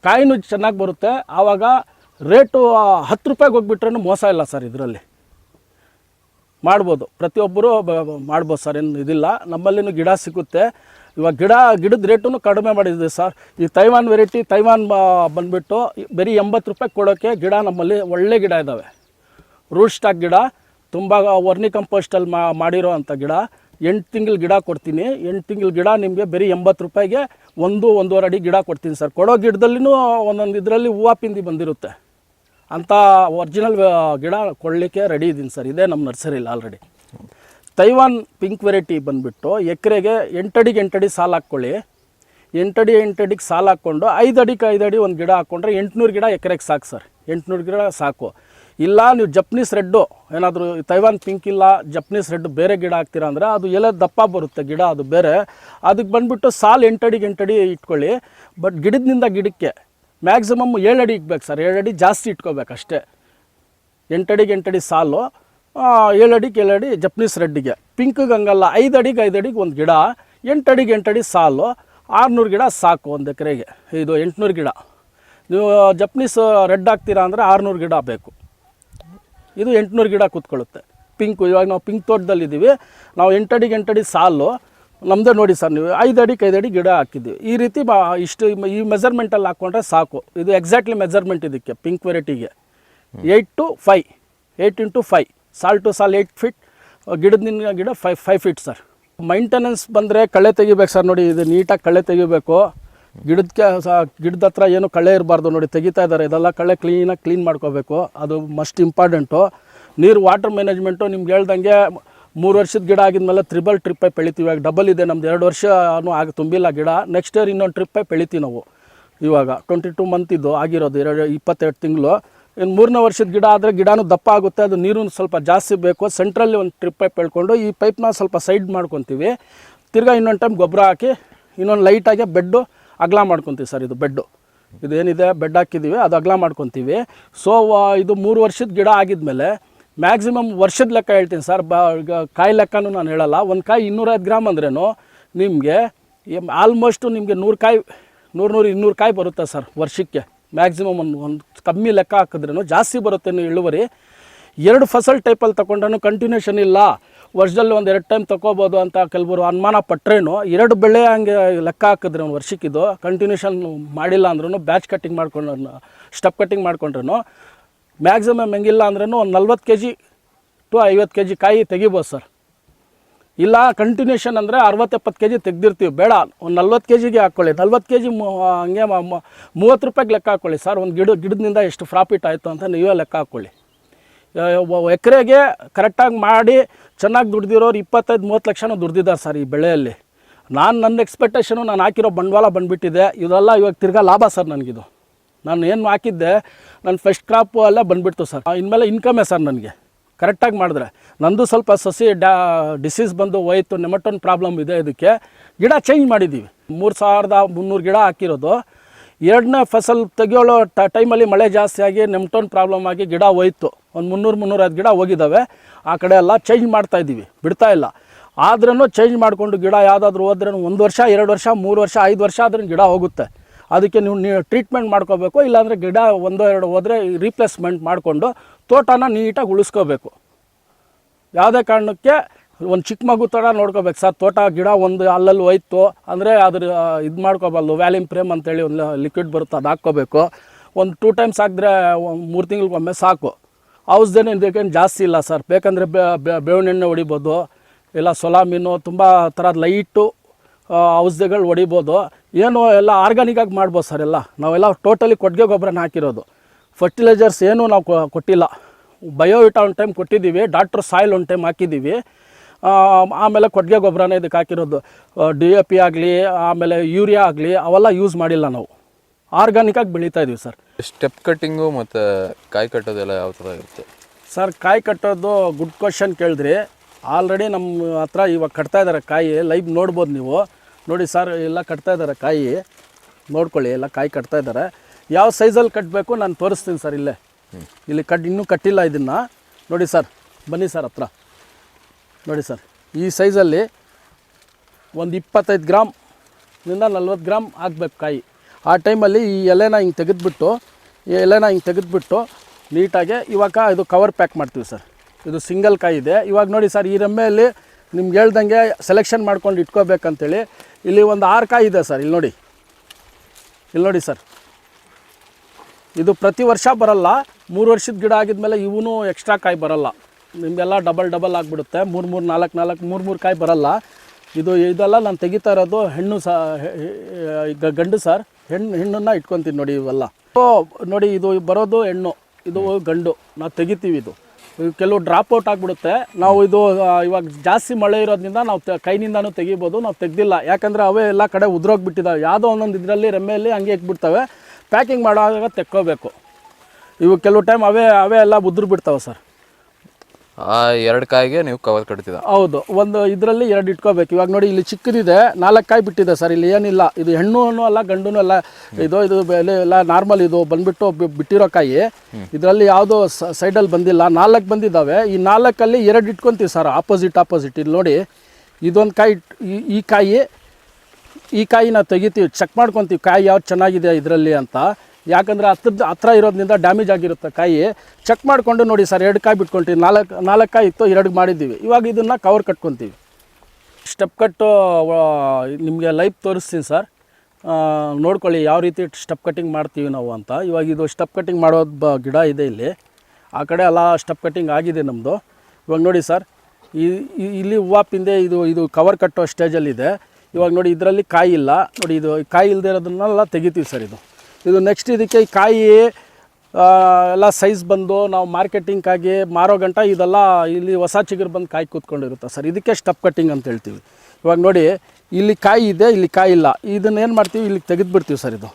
S1: ಕಾಯಿನೂ ಚೆನ್ನಾಗಿ ಬರುತ್ತೆ. ಆವಾಗ ರೇಟು ಹತ್ತು ರೂಪಾಯಿಗೆ ಹೋಗ್ಬಿಟ್ರೂ ಮೋಸ ಇಲ್ಲ ಸರ್ ಇದರಲ್ಲಿ. ಮಾಡ್ಬೋದು. ಪ್ರತಿಯೊಬ್ಬರು ಮಾಡ್ಬೋದು ಸರ್, ಏನು ಇದಿಲ್ಲ. ನಮ್ಮಲ್ಲಿನೂ ಗಿಡ ಸಿಗುತ್ತೆ. ಇವಾಗ ಗಿಡ, ಗಿಡದ ರೇಟನ್ನು ಕಡಿಮೆ ಮಾಡಿದ್ದೀವಿ ಸರ್. ಈ ತೈವಾನ್ ವೆರೈಟಿ ತೈವಾನ್ ಬಂದ್ಬಿಟ್ಟು ಬರೀ ಎಂಬತ್ತು ರೂಪಾಯಿ ಕೊಡೋಕ್ಕೆ ಗಿಡ ನಮ್ಮಲ್ಲಿ ಒಳ್ಳೆ ಗಿಡ ಇದ್ದಾವೆ ರೂಟ್ ಸ್ಟಾಕ್ ಗಿಡ. ತುಂಬ ವರ್ನಿ ಕಂಪೋಸ್ಟಲ್ಲಿ ಮಾ ಮಾಡಿರೋ ಅಂಥ ಗಿಡ. ಎಂಟು ತಿಂಗಳ ಗಿಡ ಕೊಡ್ತೀನಿ. ಎಂಟು ತಿಂಗಳ ಗಿಡ ನಿಮಗೆ ಬರೀ ಎಂಬತ್ತು ರೂಪಾಯಿಗೆ ಒಂದು, ಒಂದೂವರೆ ಅಡಿ ಗಿಡ ಕೊಡ್ತೀನಿ ಸರ್. ಕೊಡೋ ಗಿಡದಲ್ಲಿನೂ ಒಂದೊಂದು ಇದರಲ್ಲಿ ಹೂವು ಪಿಂದಿ ಬಂದಿರುತ್ತೆ. ಅಂಥ ಒರಿಜಿನಲ್ ಗಿಡ ಕೊಡಲಿಕ್ಕೆ ರೆಡಿ ಇದ್ದೀನಿ ಸರ್. ಇದೇ ನಮ್ಮ ನರ್ಸರಿಲಿ ಆಲ್ರೆಡಿ ತೈವಾನ್ ಪಿಂಕ್ ವೆರೈಟಿ ಬಂದುಬಿಟ್ಟು ಎಕರೆಗೆ ಎಂಟಡಿಗೆ ಎಂಟಡಿ ಸಾಲ ಹಾಕ್ಕೊಳ್ಳಿ. ಎಂಟಡಿ ಎಂಟಡಿಗೆ ಸಾಲು ಹಾಕ್ಕೊಂಡು ಐದು ಅಡಿಗೆ ಐದು ಅಡಿ ಒಂದು ಗಿಡ ಹಾಕ್ಕೊಂಡ್ರೆ ಎಂಟುನೂರು ಗಿಡ ಎಕರೆಗೆ ಸಾಕು ಸರ್. ಎಂಟುನೂರು ಗಿಡ ಸಾಕು. ಇಲ್ಲ, ನೀವು ಜಪ್ನೀಸ್ ರೆಡ್ಡು ಏನಾದರೂ ತೈವಾನ್ ಪಿಂಕ್ ಇಲ್ಲ ಜಪ್ನೀಸ್ ರೆಡ್ ಬೇರೆ ಗಿಡ ಹಾಕ್ತೀರಾ ಅಂದರೆ ಅದು ಎಲೆ ದಪ್ಪ ಬರುತ್ತೆ ಗಿಡ ಅದು ಬೇರೆ. ಅದಕ್ಕೆ ಬಂದುಬಿಟ್ಟು ಸಾಲು ಎಂಟಡಿಗೆ ಎಂಟಡಿ ಇಟ್ಕೊಳ್ಳಿ. ಬಟ್ ಗಿಡದಿಂದ ಗಿಡಕ್ಕೆ ಮ್ಯಾಕ್ಸಿಮಮ್ ಏಳಡಿ ಇಕ್ಬೇಕು ಸರ್ ಏಳಡಿ ಜಾಸ್ತಿ ಇಟ್ಕೋಬೇಕು ಅಷ್ಟೇ. ಎಂಟಡಿಗೆ ಎಂಟಡಿ ಸಾಲು ಏಳಡಿಗೆ ಏಳಡಿ ಜಪ್ನೀಸ್ ರೆಡ್ಡಿಗೆ ಪಿಂಕ್ಗೆ ಹಂಗಲ್ಲ, ಐದು ಅಡಿಗೆ ಐದು ಅಡಿಗೆ ಒಂದು ಗಿಡ, ಎಂಟಡಿಗೆ ಎಂಟಡಿ ಸಾಲು, ಆರುನೂರು ಗಿಡ ಸಾಕು ಒಂದು ಎಕರೆಗೆ. ಇದು ಎಂಟುನೂರು ಗಿಡ. ನೀವು ಜಪ್ನೀಸ್ ರೆಡ್ ಹಾಕ್ತೀರಾ ಅಂದರೆ ಆರುನೂರು ಗಿಡ ಬೇಕು. ಇದು ಎಂಟುನೂರು ಗಿಡ ಕೂತ್ಕೊಳ್ಳುತ್ತೆ. ಪಿಂಕು, ಇವಾಗ ನಾವು ಪಿಂಕ್ ತೋಟದಲ್ಲಿದ್ದೀವಿ. ನಾವು ಎಂಟಡಿಗೆ ಎಂಟಡಿ ಸಾಲು. ನಮ್ಮದೇ ನೋಡಿ ಸರ್ ನೀವು, ಐದು ಅಡಿಗೆ ಐದು ಅಡಿ ಗಿಡ ಹಾಕಿದ್ದೀವಿ. ಈ ರೀತಿ ಬಾ, ಇಷ್ಟು ಈ ಮೆಜರ್ಮೆಂಟಲ್ಲಿ ಹಾಕ್ಕೊಂಡ್ರೆ ಸಾಕು. ಇದು ಎಕ್ಸಾಕ್ಟ್ಲಿ ಮೆಜರ್ಮೆಂಟ್ ಇದಕ್ಕೆ, pink ವೆರೈಟಿಗೆ eight to five, eight into five. ಸಾಲ್ ಟು ಸಾಲ್ ಏಯ್ಟ್ ಫೀಟ್. ಗಿಡದಿಂದ ಗಿಡ ಫೈ ಫೈವ್ ಫೀಟ್ ಸರ್. ಮೈಂಟೆನೆನ್ಸ್ ಬಂದರೆ ಕಳೆ ತೆಗಿಬೇಕು ಸರ್ ನೋಡಿ, ಇದು ನೀಟಾಗಿ ಕಳೆ ತೆಗಿಬೇಕು. ಗಿಡಕ್ಕೆ ಗಿಡದ ಹತ್ರ ಏನು ಕಳೆ ಇರಬಾರ್ದು ನೋಡಿ ತೆಗಿತಾ ಇದ್ದಾರೆ. ಇದೆಲ್ಲ ಕಳೆ ಕ್ಲೀನಾಗಿ ಕ್ಲೀನ್ ಮಾಡ್ಕೋಬೇಕು. ಅದು ಮಸ್ಟ್ ಇಂಪಾರ್ಟೆಂಟು ನೀರು ವಾಟರ್ ಮ್ಯಾನೇಜ್ಮೆಂಟು ನಿಮ್ಗೆ ಹೇಳ್ದಂಗೆ ಮೂರು ವರ್ಷದ ಗಿಡ ಆಗಿದ್ಮೇಲೆ ತ್ರಿಬಲ್ ಟ್ರಿಪ್ ಪೈಪ್ ಬೆಳಿತೀವಿ. ಇವಾಗ ಡಬಲ್ ಇದೆ. ನಮ್ದು ಎರಡು ವರ್ಷನೂ ಆಗ ತುಂಬಿಲ್ಲ ಗಿಡ. ನೆಕ್ಸ್ಟ್ ಇಯರ್ ಇನ್ನೊಂದು ಟ್ರಿಪ್ ಪೈಪ್ ಬೆಳಿತೀವಿ ನಾವು. ಇವಾಗ ಟ್ವೆಂಟಿ ಟು ಮಂತ್ ಇದ್ದು ಆಗಿರೋದು. ಎರಡು ಇಪ್ಪತ್ತೆರಡು ತಿಂಗಳು. ಇನ್ನು ಮೂರನೇ ವರ್ಷದ ಗಿಡ ಆದರೆ ಗಿಡನೂ ದಪ್ಪ ಆಗುತ್ತೆ. ಅದು ನೀರು ಸ್ವಲ್ಪ ಜಾಸ್ತಿ ಬೇಕು. ಸೆಂಟ್ರಲ್ಲಿ ಒಂದು ಟ್ರಿಪ್ ಪೈಪ್ ಎಳ್ಕೊಂಡು ಈ ಪೈಪ್ನ ಸ್ವಲ್ಪ ಸೈಡ್ ಮಾಡ್ಕೊತೀವಿ. ತಿರ್ಗಾ ಇನ್ನೊಂದು ಟೈಮ್ ಗೊಬ್ಬರ ಹಾಕಿ, ಇನ್ನೊಂದು ಲೈಟಾಗಿ ಬೆಡ್ಡು ಅಗಲ ಮಾಡ್ಕೊತೀವಿ ಸರ್ ಇದು ಬೆಡ್ಡು. ಇದೇನಿದೆ? ಬೆಡ್ ಹಾಕಿದ್ದೀವಿ ಅದು ಅಗಲ ಮಾಡ್ಕೊತೀವಿ. ಸೊ ಇದು ಮೂರು ವರ್ಷದ ಗಿಡ ಆಗಿದ್ಮೇಲೆ ಮ್ಯಾಕ್ಸಿಮಮ್ ವರ್ಷದ ಲೆಕ್ಕ ಹೇಳ್ತೀನಿ ಸರ್. ಬ ಕಾಯಿ ಲೆಕ್ಕನೂ ನಾನು ಹೇಳಲ್ಲ. ಒಂದು ಕಾಯಿ ಇನ್ನೂರೈದು ಗ್ರಾಮ್ ಅಂದ್ರೇನು ನಿಮಗೆ ಆಲ್ಮೋಸ್ಟು ನಿಮಗೆ ನೂರು ಕಾಯಿ, ನೂರು ನೂರು ಇನ್ನೂರು ಕಾಯಿ ಬರುತ್ತೆ ಸರ್ ವರ್ಷಕ್ಕೆ. ಮ್ಯಾಕ್ಸಿಮಮ್ ಒಂದು ಒಂದು ಕಮ್ಮಿ ಲೆಕ್ಕ ಹಾಕಿದ್ರೇನು ಜಾಸ್ತಿ ಬರುತ್ತೆ ಇಳುವರಿ. ಎರಡು ಫಸಲ್ ಟೈಪಲ್ಲಿ ತಗೊಂಡ್ರೂ ಕಂಟಿನ್ಯೂಷನ್ ಇಲ್ಲ. ವರ್ಷದಲ್ಲಿ ಒಂದು ಎರಡು ಟೈಮ್ ತಗೋಬೋದು ಅಂತ ಕೆಲವರು ಅನುಮಾನ ಪಟ್ರೇನು, ಎರಡು ಬೆಳೆ ಹಂಗೆ ಲೆಕ್ಕ ಹಾಕಿದ್ರೆ ಒಂದು ವರ್ಷಕ್ಕಿದು ಕಂಟಿನ್ಯೂಷನ್ ಮಾಡಿಲ್ಲ ಅಂದ್ರೂ ಬ್ಯಾಚ್ ಕಟ್ಟಿಂಗ್ ಮಾಡ್ಕೊಂಡ್ರು ಸ್ಟೆಪ್ ಕಟ್ಟಿಂಗ್ ಮಾಡ್ಕೊಂಡ್ರು ಮ್ಯಾಕ್ಸಿಮಮ್ ಹೆಂಗಿಲ್ಲ ಅಂದ್ರೂ ಒಂದು ನಲ್ವತ್ತು ಕೆ ಜಿ ಟು ಐವತ್ತು ಕೆ ಜಿ ಕಾಯಿ ತೆಗಿಬೋದು ಸರ್ ಇಲ್ಲ ಕಂಟಿನ್ಯೂಷನ್ ಅಂದರೆ ಅರವತ್ತೆಪ್ಪತ್ತು ಕೆ ಜಿ ತೆಗ್ದಿರ್ತೀವಿ, ಬೇಡ. ಒಂದು ನಲ್ವತ್ತು ಕೆ ಜಿಗೆ ಹಾಕ್ಕೊಳ್ಳಿ ನಲ್ವತ್ತು ಕೆ ಜಿ ಹಂಗೆ ಮೂವತ್ತು ರೂಪಾಯಿಗೆ ಲೆಕ್ಕ ಹಾಕ್ಕೊಳ್ಳಿ ಸರ್ ಒಂದು ಗಿಡ, ಗಿಡದಿಂದ ಎಷ್ಟು ಪ್ರಾಫಿಟ್ ಆಯಿತು ಅಂತ ನೀವೇ ಲೆಕ್ಕ ಹಾಕ್ಕೊಳ್ಳಿ ಎಕರೆಗೆ ಕರೆಕ್ಟಾಗಿ ಮಾಡಿ ಚೆನ್ನಾಗಿ ದುಡ್ದಿರೋರು ಇಪ್ಪತ್ತೈದು, ಮೂವತ್ತು ಲಕ್ಷನೂ ದುಡ್ದಿದ್ದಾರೆ ಸರ್ ಈ ಬೆಳೆಯಲ್ಲಿ. ನಾನು ನನ್ನ ಎಕ್ಸ್ಪೆಕ್ಟೇಷನು ನಾನು ಹಾಕಿರೋ ಬಂಡವಾಳ ಬಂದುಬಿಟ್ಟಿದೆ. ಇದೆಲ್ಲ ಇವಾಗ ತಿರ್ಗಾ ಲಾಭ ಸರ್ ನನಗಿದು. ನಾನು ಏನು ಹಾಕಿದ್ದೆ ನನ್ನ ಫಸ್ಟ್ ಕ್ರಾಪು ಎಲ್ಲ ಬಂದುಬಿಡ್ತು ಸರ್. ಇನ್ಮೇಲೆ ಇನ್ಕಮೇ ಸರ್ ನನಗೆ. ಕರೆಕ್ಟಾಗಿ ಮಾಡಿದ್ರೆ. ನಂದು ಸ್ವಲ್ಪ ಸಸಿ ಡ್ಯಾ ಡಿಸೀಸ್ ಬಂದು ಹೋಯ್ತು ನೆಮಟೋನ್ ಪ್ರಾಬ್ಲಮ್ ಇದೆ ಇದಕ್ಕೆ. ಗಿಡ ಚೇಂಜ್ ಮಾಡಿದ್ದೀವಿ ಮೂರು ಸಾವಿರದ ಮುನ್ನೂರು ಗಿಡ ಹಾಕಿರೋದು. ಎರಡನೇ ಫಸಲ್ ತೆಗಿಯೋಳೋ ಟೈಮಲ್ಲಿ ಮಳೆ ಜಾಸ್ತಿ ಆಗಿ ನೆಮ್ಟೋನ್ ಪ್ರಾಬ್ಲಮ್ ಆಗಿ ಗಿಡ ಹೋಯ್ತು. ಒಂದು ಮುನ್ನೂರು ಮುನ್ನೂರೈದು ಗಿಡ ಹೋಗಿದ್ದಾವೆ ಆ ಕಡೆ ಎಲ್ಲ ಚೇಂಜ್ ಮಾಡ್ತಾ ಇದ್ದೀವಿ. ಬಿಡ್ತಾ ಇಲ್ಲ. ಆದ್ರೂ ಚೇಂಜ್ ಮಾಡಿಕೊಂಡು ಗಿಡ ಯಾವುದಾದ್ರೂ ಹೋದ್ರೆ ಒಂದು ವರ್ಷ, ಎರಡು ವರ್ಷ, ಮೂರು ವರ್ಷ, ಐದು ವರ್ಷ ಆದ್ರೂ ಗಿಡ ಹೋಗುತ್ತೆ. ಅದಕ್ಕೆ ನೀವು ನೀವು ಟ್ರೀಟ್ಮೆಂಟ್ ಮಾಡ್ಕೋಬೇಕು. ಇಲ್ಲಾಂದರೆ ಗಿಡ ಒಂದು ಎರಡು ಹೋದರೆ ರೀಪ್ಲೇಸ್ಮೆಂಟ್ ಮಾಡಿಕೊಂಡು ತೋಟನ ನೀಟಾಗಿ ಉಳಿಸ್ಕೋಬೇಕು. ಯಾವುದೇ ಕಾರಣಕ್ಕೆ ಒಂದು ಚಿಕ್ಕ ಮಗು ಥರ ನೋಡ್ಕೋಬೇಕು. ಸರ್, ತೋಟ ಗಿಡ ಒಂದು ಅಲ್ಲಲ್ಲಿ ಹೋಯ್ತು ಅಂದರೆ ಅದ್ರ ಇದು ಮಾಡ್ಕೋಬಾರ್ದು. ವ್ಯಾಲಿಮ್ ಫ್ರೇಮ್ ಅಂತೇಳಿ ಒಂದು ಲಿಕ್ವಿಡ್ ಬರುತ್ತೆ ಅದು ಹಾಕ್ಕೋಬೇಕು. ಒಂದು ಟೂ ಟೈಮ್ಸ್ ಹಾಕಿದ್ರೆ ಮೂರು ತಿಂಗಳಿಗೊಮ್ಮೆ ಸಾಕು. ಔಷಧಿನೇ ಇದಕ್ಕೇನು ಜಾಸ್ತಿ ಇಲ್ಲ ಸರ್. ಬೇಕಂದರೆ ಬೇವಿನ ಎಣ್ಣೆ ಹೊಡಿಬೋದು, ಇಲ್ಲ ಸೊಲಾಮೀನು ತುಂಬ ಥರದ ಲೈಟು ಔಷಧಿಗಳು ಹೊಡಿಬೋದು. ಏನು ಎಲ್ಲ ಆರ್ಗಾನಿಕಾಗಿ ಮಾಡ್ಬೋದು ಸರ್ ಎಲ್ಲ. ನಾವೆಲ್ಲ ಟೋಟಲಿ ಕೊಟ್ಟಿಗೆ ಗೊಬ್ಬರನ ಹಾಕಿರೋದು. ಫರ್ಟಿಲೈಸರ್ಸ್ ಏನೂ ನಾವು ಕೊಟ್ಟಿಲ್ಲ. ಬಯೋವಿಟಾ ಒಂದು ಟೈಮ್ ಕೊಟ್ಟಿದ್ದೀವಿ ಡಾಕ್ಟ್ರ್ ಸಾಯಿಲ್ ಒಂದು ಟೈಮ್ ಹಾಕಿದ್ದೀವಿ. ಆಮೇಲೆ ಕೊಟ್ಟಿಗೆ ಗೊಬ್ಬರನೇ ಇದಕ್ಕೆ ಹಾಕಿರೋದು. ಡಿ ಎ ಪಿ ಆಗಲಿ, ಆಮೇಲೆ ಯೂರಿಯಾ ಆಗಲಿ, ಅವೆಲ್ಲ ಯೂಸ್ ಮಾಡಿಲ್ಲ ನಾವು. ಆರ್ಗಾನಿಕಾಗಿ ಬೆಳೀತಾ ಇದೀವಿ ಸರ್.
S2: ಸ್ಟೆಪ್ ಕಟ್ಟಿಂಗು ಮತ್ತು ಕಾಯಿ ಕಟ್ಟೋದೆಲ್ಲ ಯಾವ ಥರ ಇರುತ್ತೆ?
S1: ಸರ್ ಕಾಯಿ ಕಟ್ಟೋದು ಗುಡ್ ಕ್ವಶನ್ ಕೇಳಿದ್ರಿ. ಆಲ್ರೆಡಿ ನಮ್ಮ ಹತ್ರ ಇವಾಗ ಕಟ್ತಾ ಇದ್ದಾರೆ ಕಾಯಿ ಲೈವ್ ನೋಡ್ಬೋದು ನೀವು. ನೋಡಿ ಸರ್ ಎಲ್ಲ ಕಟ್ತಾ ಇದ್ದಾರೆ ಕಾಯಿ. ನೋಡ್ಕೊಳ್ಳಿ ಎಲ್ಲ ಕಾಯಿ ಕಟ್ತಾ ಇದ್ದಾರೆ ಯಾವ ಸೈಜಲ್ಲಿ ಕಟ್ಟಬೇಕು ನಾನು ತೋರಿಸ್ತೀನಿ ಸರ್ ಇಲ್ಲೇ. ಇಲ್ಲಿ ಕಟ್ ಇನ್ನೂ ಕಟ್ಟಿಲ್ಲ ಇದನ್ನು. ನೋಡಿ ಸರ್ ಬನ್ನಿ ಸರ್ ಹತ್ರ. ನೋಡಿ ಸರ್ ಈ ಸೈಜಲ್ಲಿ ಒಂದು ಇಪ್ಪತ್ತೈದು ಗ್ರಾಮ್ನಿಂದ ನಲ್ವತ್ತು ಗ್ರಾಮ್ ಹಾಕ್ಬೇಕು ಕಾಯಿ. ಆ ಟೈಮಲ್ಲಿ ಈ ಎಲೆನ ಹಿಂಗೆ ತೆಗೆದುಬಿಟ್ಟು, ಈ ಎಲೆನ ಹಿಂಗೆ ತೆಗೆದುಬಿಟ್ಟು ನೀಟಾಗಿ ಇವಾಗ ಇದು ಕವರ್ ಪ್ಯಾಕ್ ಮಾಡ್ತೀವಿ ಸರ್. ಇದು ಸಿಂಗಲ್ ಕಾಯಿ ಇದೆ. ಇವಾಗ ನೋಡಿ ಸರ್, ಈ ರೆಮ್ಮೆಯಲ್ಲಿ ನಿಮ್ಗೆ ಹೇಳ್ದಂಗೆ ಸೆಲೆಕ್ಷನ್ ಮಾಡ್ಕೊಂಡು ಇಟ್ಕೋಬೇಕಂತೇಳಿ ಇಲ್ಲಿ ಒಂದು ಆರು ಕಾಯಿ ಇದೆ ಸರ್. ಇಲ್ಲಿ ನೋಡಿ. ಇಲ್ಲಿ ನೋಡಿ ಸರ್. ಇದು ಪ್ರತಿ ವರ್ಷ ಬರಲ್ಲ. ಮೂರು ವರ್ಷದ ಗಿಡ ಆಗಿದ್ಮೇಲೆ ಇವನು ಎಕ್ಸ್ಟ್ರಾ ಕಾಯಿ ಬರಲ್ಲ. ನಿಮಗೆಲ್ಲ ಡಬಲ್ ಡಬಲ್ ಆಗಿಬಿಡುತ್ತೆ. ಮೂರು ಮೂರು, ನಾಲ್ಕು ನಾಲ್ಕು, ಮೂರು ಮೂರು ಕಾಯಿ ಬರಲ್ಲ. ಇದು ಇದೆಲ್ಲ, ನಾನು ತೆಗಿತಾ ಇರೋದು ಹೆಣ್ಣು ಸ ಗಂಡು ಸರ್. ಹೆಣ್ಣು ಹೆಣ್ಣನ್ನು ಇಟ್ಕೊತೀನಿ ನೋಡಿ ಇವೆಲ್ಲ. ಸೊ, ನೋಡಿ ಇದು ಬರೋದು ಹೆಣ್ಣು, ಇದು ಗಂಡು. ನಾವು ತೆಗಿತೀವಿ ಇದು. ಕೆಲವು ಡ್ರಾಪ್ ಔಟ್ ಆಗಿಬಿಡುತ್ತೆ. ನಾವು ಇದು ಇವಾಗ ಜಾಸ್ತಿ ಮಳೆ ಇರೋದ್ರಿಂದ ನಾವು ಕೈನಿಂದನೂ ತೆಗಿಬೋದು, ನಾವು ತೆಗ್ದಿಲ್ಲ. ಯಾಕಂದರೆ ಅವೇ ಎಲ್ಲ ಕಡೆ ಉದ್ರೋಗ್ಬಿಟ್ಟಿದ್ದಾವೆ ಯಾವುದೋ ಒಂದೊಂದು ಇದರಲ್ಲಿ ರೆಮ್ಮೆಯಲ್ಲಿ ಹಂಗೆ ಇಟ್ಬಿಡ್ತವೆ. ಪ್ಯಾಕಿಂಗ್ ಮಾಡುವಾಗ ತೆಕ್ಕೋಬೇಕು. ಇವು ಕೆಲವು ಟೈಮ್ ಅವೇ ಅವೇ ಎಲ್ಲ ಉದುರು ಬಿಡ್ತಾವೆ ಸರ್.
S2: ಆ ಎರಡು ಕಾಯಿಗೆ ನೀವು ಕವರ್ ಕಟ್ತಿದ
S1: ಹೌದು, ಒಂದು ಇದರಲ್ಲಿ ಎರಡು ಇಟ್ಕೋಬೇಕು. ಇವಾಗ ನೋಡಿ ಇಲ್ಲಿ ಚಿಕ್ಕದಿದೆ, ನಾಲ್ಕು ಕಾಯಿ ಬಿಟ್ಟಿದೆ ಸರ್, ಇಲ್ಲಿ ಏನಿಲ್ಲ. ಇದು ಹೆಣ್ಣು ಅಲ್ಲ ಗಂಡು ಅಲ್ಲ. ಇದು ಇದು ಎಲ್ಲ ನಾರ್ಮಲ್ ಇದು ಬಂದ್ಬಿಟ್ಟು ಬಿಟ್ಟಿರೋ ಕಾಯಿ. ಇದರಲ್ಲಿ ಯಾವುದೋ ಸೈಡಲ್ಲಿ ಬಂದಿಲ್ಲ. ನಾಲ್ಕು ಬಂದಿದ್ದಾವೆ. ಈ ನಾಲ್ಕಲ್ಲಿ ಎರಡು ಇಟ್ಕೊತೀವಿ ಸರ್ ಆಪೋಸಿಟ್ ಆಪೋಸಿಟ್ ಇಲ್ಲಿ ನೋಡಿ, ಇದೊಂದು ಕಾಯಿ ಈ- ಕಾಯಿ, ಈ ಕಾಯಿನ ತೆಗಿತೀವಿ ಚೆಕ್ ಮಾಡ್ಕೊತೀವಿ, ಕಾಯಿ ಯಾವ್ದು ಚೆನ್ನಾಗಿದೆ ಇದರಲ್ಲಿ ಅಂತ. ಯಾಕಂದರೆ ಹತ್ರದ ಹತ್ರ ಇರೋದ್ರಿಂದ ಡ್ಯಾಮೇಜ್ ಆಗಿರುತ್ತೆ ಕಾಯಿ. ಚೆಕ್ ಮಾಡಿಕೊಂಡು ನೋಡಿ ಸರ್ ಎರಡು ಕಾಯಿ ಬಿಟ್ಕೊಳ್ತೀವಿ ನಾಲ್ಕು ನಾಲ್ಕು ಕಾಯಿ ಇತ್ತು ಎರಡು ಮಾಡಿದ್ದೀವಿ. ಇವಾಗ ಇದನ್ನು ಕವರ್ ಕಟ್ಕೊತೀವಿ. ಸ್ಟೆಪ್ ಕಟ್ಟು ನಿಮಗೆ ಲೈಫ್ ತೋರಿಸ್ತೀನಿ ಸರ್ ನೋಡ್ಕೊಳ್ಳಿ ಯಾವ ರೀತಿ ಸ್ಟೆಪ್ ಕಟ್ಟಿಂಗ್ ಮಾಡ್ತೀವಿ ನಾವು ಅಂತ. ಇವಾಗ ಇದು ಸ್ಟೆಪ್ ಕಟ್ಟಿಂಗ್ ಮಾಡೋದು ಗಿಡ ಇದೆ ಇಲ್ಲಿ. ಆ ಕಡೆ ಎಲ್ಲ ಸ್ಟೆಪ್ ಕಟ್ಟಿಂಗ್ ಆಗಿದೆ ನಮ್ಮದು ಇವಾಗ ನೋಡಿ ಸರ್ ಇಲ್ಲಿ ಹೂವು ಪಿಂದೆ ಇದು ಇದು ಕವರ್ ಕಟ್ಟೋ ಸ್ಟೇಜಲ್ಲಿದೆ ಇವಾಗ ನೋಡಿ ಇದರಲ್ಲಿ ಕಾಯಿ ಇಲ್ಲ. ನೋಡಿ ಇದು ಕಾಯಿ ಇಲ್ಲದೆ ಇರೋದನ್ನೆಲ್ಲ ತೆಗಿತೀವಿ ಸರ್ ಇದು. ಇದು ನೆಕ್ಸ್ಟ್ ಇದಕ್ಕೆ ಕಾಯಿ ಎಲ್ಲ ಸೈಜ್ ಬಂದು ನಾವು ಮಾರ್ಕೆಟಿಂಗ್ಗಾಗಿ ಮಾರೋ ಗಂಟ ಇದೆಲ್ಲ ಇಲ್ಲಿ ಹೊಸ ಚಿಗುರು ಬಂದು ಕಾಯಿ ಕೂತ್ಕೊಂಡಿರುತ್ತೆ ಸರ್. ಇದಕ್ಕೆ ಸ್ಟಪ್ ಕಟ್ಟಿಂಗ್ ಅಂತ ಹೇಳ್ತೀವಿ. ಇವಾಗ ನೋಡಿ, ಇಲ್ಲಿ ಕಾಯಿ ಇದೆ, ಇಲ್ಲಿ ಕಾಯಿ ಇಲ್ಲ. ಇದನ್ನ ಏನು ಮಾಡ್ತೀವಿ? ಇಲ್ಲಿ ತೆಗೆದುಬಿಡ್ತೀವಿ ಸರ್ ಇದು.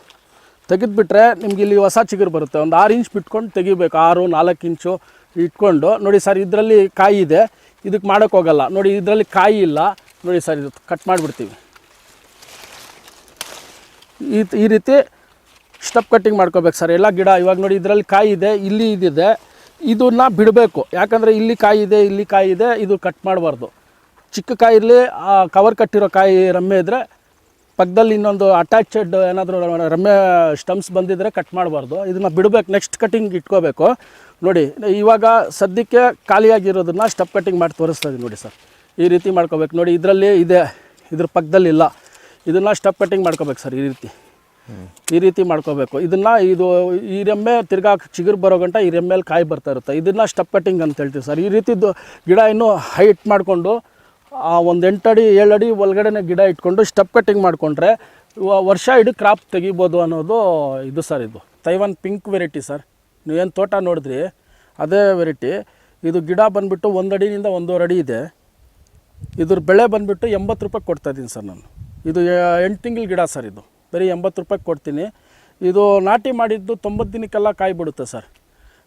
S1: ತೆಗೆದುಬಿಟ್ರೆ ನಿಮ್ಗೆ ಇಲ್ಲಿ ಹೊಸ ಚಿಗುರು ಬರುತ್ತೆ. ಒಂದು ಆರು ಇಂಚ್ ಬಿಟ್ಕೊಂಡು ತೆಗಿಬೇಕು. ಆರು, ನಾಲ್ಕು ಇಂಚು ಇಟ್ಕೊಂಡು. ನೋಡಿ ಸರ್, ಇದರಲ್ಲಿ ಕಾಯಿ ಇದೆ. ಇದಕ್ಕೆ ಮಾಡೋಕ್ಕೆ ಹೋಗಲ್ಲ. ನೋಡಿ, ಇದರಲ್ಲಿ ಕಾಯಿ ಇಲ್ಲ. ನೋಡಿ ಸರ್, ಇದು ಕಟ್ ಮಾಡಿಬಿಡ್ತೀವಿ. ಈ ಈ ರೀತಿ ಸ್ಟೆಪ್ ಕಟ್ಟಿಂಗ್ ಮಾಡ್ಕೋಬೇಕು ಸರ್. ಎಲ್ಲ ಗಿಡ ಇವಾಗ ನೋಡಿ ಇದರಲ್ಲಿ ಕಾಯಿ ಇದೆ, ಇಲ್ಲಿ ಇದಿದೆ. ಇದನ್ನ ಬಿಡಬೇಕು. ಯಾಕಂದರೆ ಇಲ್ಲಿ ಕಾಯಿ ಇದೆ, ಇಲ್ಲಿ ಕಾಯಿ ಇದೆ, ಇದು ಕಟ್ ಮಾಡಬಾರ್ದು. ಚಿಕ್ಕ ಕಾಯಿ ಇರಲಿ ಕವರ್ ಕಟ್ಟಿರೋ ಕಾಯಿ ರಮ್ಮೆ ಇದ್ದರೆ ಪಕ್ಕದಲ್ಲಿ ಇನ್ನೊಂದು ಅಟ್ಯಾಚೆಡ್ ಏನಾದರೂ ರಮ್ಮೆ ಸ್ಟಮ್ಸ್ ಬಂದಿದ್ದರೆ ಕಟ್ ಮಾಡಬಾರ್ದು. ಇದನ್ನು ಬಿಡಬೇಕು ನೆಕ್ಸ್ಟ್ ಕಟ್ಟಿಂಗ್ ಇಟ್ಕೋಬೇಕು. ನೋಡಿ, ಇವಾಗ ಸದ್ಯಕ್ಕೆ ಖಾಲಿಯಾಗಿರೋದನ್ನ ಸ್ಟೆಪ್ ಕಟ್ಟಿಂಗ್ ಮಾಡಿ ತೋರಿಸ್ತಾ ಇದ್ದೀನಿ ನೋಡಿ ಸರ್. ಈ ರೀತಿ ಮಾಡ್ಕೋಬೇಕು. ನೋಡಿ, ಇದರಲ್ಲಿ ಇದೆ, ಇದ್ರ ಪಕ್ಕದಲ್ಲಿ ಇಲ್ಲ ಇದನ್ನು ಸ್ಟೆಪ್ ಕಟ್ಟಿಂಗ್ ಮಾಡ್ಕೋಬೇಕು ಸರ್, ಈ ರೀತಿ. ಈ ರೀತಿ ಮಾಡ್ಕೋಬೇಕು. ಇದನ್ನು ಇದು ಈ ರೆಮ್ಮೆ ತಿರ್ಗಾ ಚಿಗುರು ಬರೋ ಗಂಟ ಈ ರೆಮ್ಮೆಯಲ್ಲಿ ಕಾಯಿ ಬರ್ತಾ ಇರುತ್ತೆ. ಇದನ್ನು ಸ್ಟೆಪ್ ಕಟ್ಟಿಂಗ್ ಅಂತ ಹೇಳ್ತೀವಿ ಸರ್. ಈ ರೀತಿದ್ದು ಗಿಡ ಇನ್ನೂ ಹೈಟ್ ಮಾಡಿಕೊಂಡು ಒಂದು ಎಂಟಡಿ ಏಳಡಿ ಒಳಗಡೆನೆ ಗಿಡ ಇಟ್ಕೊಂಡು ಸ್ಟೆಪ್ ಕಟ್ಟಿಂಗ್ ಮಾಡಿಕೊಂಡ್ರೆ ವರ್ಷ ಇಡೀ ಕ್ರಾಪ್ ತೆಗಿಬೋದು ಅನ್ನೋದು ಇದು ಸರ್ ಇದು. Taiwan pink variety sir. ನೀವೇನು ತೋಟ ನೋಡಿದ್ರಿ? ಅದೇ ವೆರೈಟಿ ಇದು ಗಿಡ ಬಂದುಬಿಟ್ಟು ಒಂದು ಅಡಿಯಿಂದ ಒಂದೂವರೆ ಅಡಿ ಇದೆ. ಇದ್ರ ಬೆಳೆ ಬಂದುಬಿಟ್ಟು ಎಂಬತ್ತು ರೂಪಾಯಿ ಕೊಡ್ತಾ ಇದ್ದೀನಿ ಸರ್ ನಾನು. ಇದು ಎಂಟು ತಿಂಗಳ ಗಿಡ ಸರ್ ಇದು. ಬರೀ ಎಂಬತ್ತು ರೂಪಾಯಿ ಕೊಡ್ತೀನಿ. ಇದು ನಾಟಿ ಮಾಡಿದ್ದು ತೊಂಬತ್ತು ದಿನಕ್ಕೆಲ್ಲ ಕಾಯಿ ಬಿಡುತ್ತೆ ಸರ್.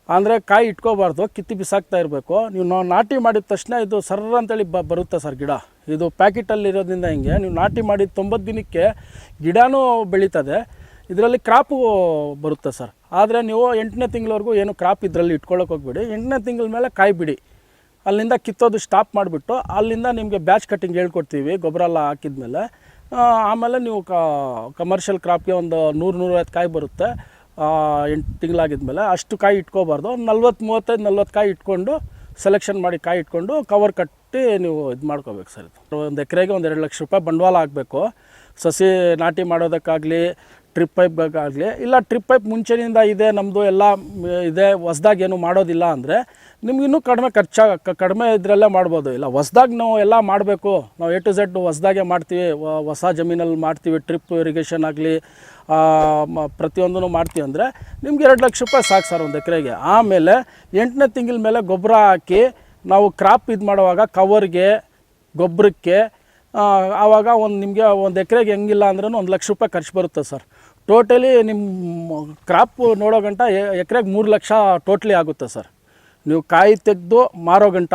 S1: ಅಂದರೆ ಕಾಯಿ ಇಟ್ಕೋಬಾರ್ದು ಕಿತ್ತಿ ಬಿಸಾಕ್ತಾ ಇರಬೇಕು. ನೀವು ನಾವು ನಾಟಿ ಮಾಡಿದ ತಕ್ಷಣ ಇದು ಸರ್ರ ಅಂತೇಳಿ ಬ ಬರುತ್ತೆ ಸರ್ ಗಿಡ. ಇದು ಪ್ಯಾಕೆಟಲ್ಲಿರೋದ್ರಿಂದ ಹಿಂಗೆ ನೀವು ನಾಟಿ ಮಾಡಿದ ತೊಂಬತ್ತು ದಿನಕ್ಕೆ ಗಿಡನೂ ಬೆಳೀತದೆ. ಇದರಲ್ಲಿ ಕ್ರಾಪು ಬರುತ್ತೆ ಸರ್. ಆದರೆ ನೀವು ಎಂಟನೇ ತಿಂಗಳವರೆಗೂ ಏನು ಕ್ರಾಪ್ ಇದರಲ್ಲಿ ಇಟ್ಕೊಳ್ಳೋಕೆ ಹೋಗ್ಬೇಡಿ. ಎಂಟನೇ ತಿಂಗಳ ಮೇಲೆ ಕಾಯಿ ಬಿಡಿ ಅಲ್ಲಿಂದ ಕಿತ್ತೋದು ಸ್ಟಾಪ್ ಮಾಡಿಬಿಟ್ಟು ಅಲ್ಲಿಂದ ನಿಮಗೆ ಬ್ಯಾಚ್ ಕಟ್ಟಿಂಗ್ ಹೇಳ್ಕೊಡ್ತೀವಿ ಗೊಬ್ಬರ ಎಲ್ಲ ಹಾಕಿದ್ಮೇಲೆ. ಆ, ಆಮೇಲೆ ನೀವು ಕಮರ್ಷಿಯಲ್ ಕ್ರಾಪ್ಗೆ ಒಂದು ನೂರು, ನೂರೈವತ್ತು ಕಾಯಿ ಬರುತ್ತೆ. ಎಂಟು ತಿಂಗಳಾಗಿದ್ಮೇಲೆ ಅಷ್ಟು ಕಾಯಿ ಇಟ್ಕೋಬಾರ್ದು. ಒಂದು ನಲ್ವತ್ತು ಮೂವತ್ತೈದು ನಲ್ವತ್ತು ಕಾಯಿ ಇಟ್ಕೊಂಡು ಸೆಲೆಕ್ಷನ್ ಮಾಡಿ ಕಾಯಿ ಇಟ್ಕೊಂಡು ಕವರ್ ಕಟ್ಟಿ ನೀವು ಇದು ಮಾಡ್ಕೋಬೇಕು ಸರ್ ಒಂದು ಎಕರೆಗೆ ಒಂದು ಎರಡು ಲಕ್ಷ ರೂಪಾಯಿ ಬಂಡವಾಳ ಆಗಬೇಕು ಸಸಿ ನಾಟಿ ಮಾಡೋದಕ್ಕಾಗಲಿ ಟ್ರಿಪ್ ಪೈಪ್ ಪೈಪ್ಗಾಗಲಿ ಇಲ್ಲ ಟ್ರಿಪ್ ಪೈಪ್ ಮುಂಚೆನಿಂದ ಇದೆ ನಮ್ಮದು ಎಲ್ಲ ಇದೆ, ಹೊಸ್ದಾಗಿ ಏನು ಮಾಡೋದಿಲ್ಲ ಅಂದರೆ ನಿಮ್ಗೆ ಇನ್ನೂ ಕಡಿಮೆ ಖರ್ಚಾಗ ಕಡಿಮೆ ಇದರಲ್ಲೇ ಮಾಡ್ಬೋದು. ಇಲ್ಲ, ಹೊಸ್ದಾಗಿ ನಾವು ಎಲ್ಲ ಮಾಡಬೇಕು. ನಾವು ಎ ಟು ಝೆಡ್ ಹೊಸ್ದಾಗೆ ಮಾಡ್ತೀವಿ ಹೊಸ ಜಮೀನಲ್ಲಿ ಮಾಡ್ತೀವಿ, ಟ್ರಿಪ್ ಇರಿಗೇಷನ್ ಆಗಲಿ ಪ್ರತಿಯೊಂದೂ ಮಾಡ್ತೀವಿ ಅಂದರೆ ನಿಮ್ಗೆ ಎರಡು ಲಕ್ಷ ರೂಪಾಯಿ ಸಾಕು ಸರ್ ಒಂದು ಎಕರೆಗೆ. ಆಮೇಲೆ ಎಂಟನೇ ತಿಂಗಳ ಮೇಲೆ ಗೊಬ್ಬರ ಹಾಕಿ ನಾವು ಕ್ರಾಪ್ ಇದು ಮಾಡುವಾಗ ಕವರ್ಗೆ ಗೊಬ್ಬರಕ್ಕೆ ಆವಾಗ ಒಂದು ನಿಮಗೆ ಒಂದು ಎಕರೆಗೆ ಹೆಂಗಿಲ್ಲ ಅಂದ್ರೂ ಒಂದು ಲಕ್ಷ ರೂಪಾಯಿ ಖರ್ಚು ಬರುತ್ತೆ ಸರ್. ಟೋಟಲಿ ನಿಮ್ಮ ಕ್ರಾಪ್ ನೋಡೋ ಗಂಟ ಎಕರೆಗೆ ಮೂರು ಲಕ್ಷ ಟೋಟ್ಲಿ ಆಗುತ್ತೆ ಸರ್. ನೀವು ಕಾಯಿ ತೆಗೆದು ಮಾರೋ ಗಂಟ.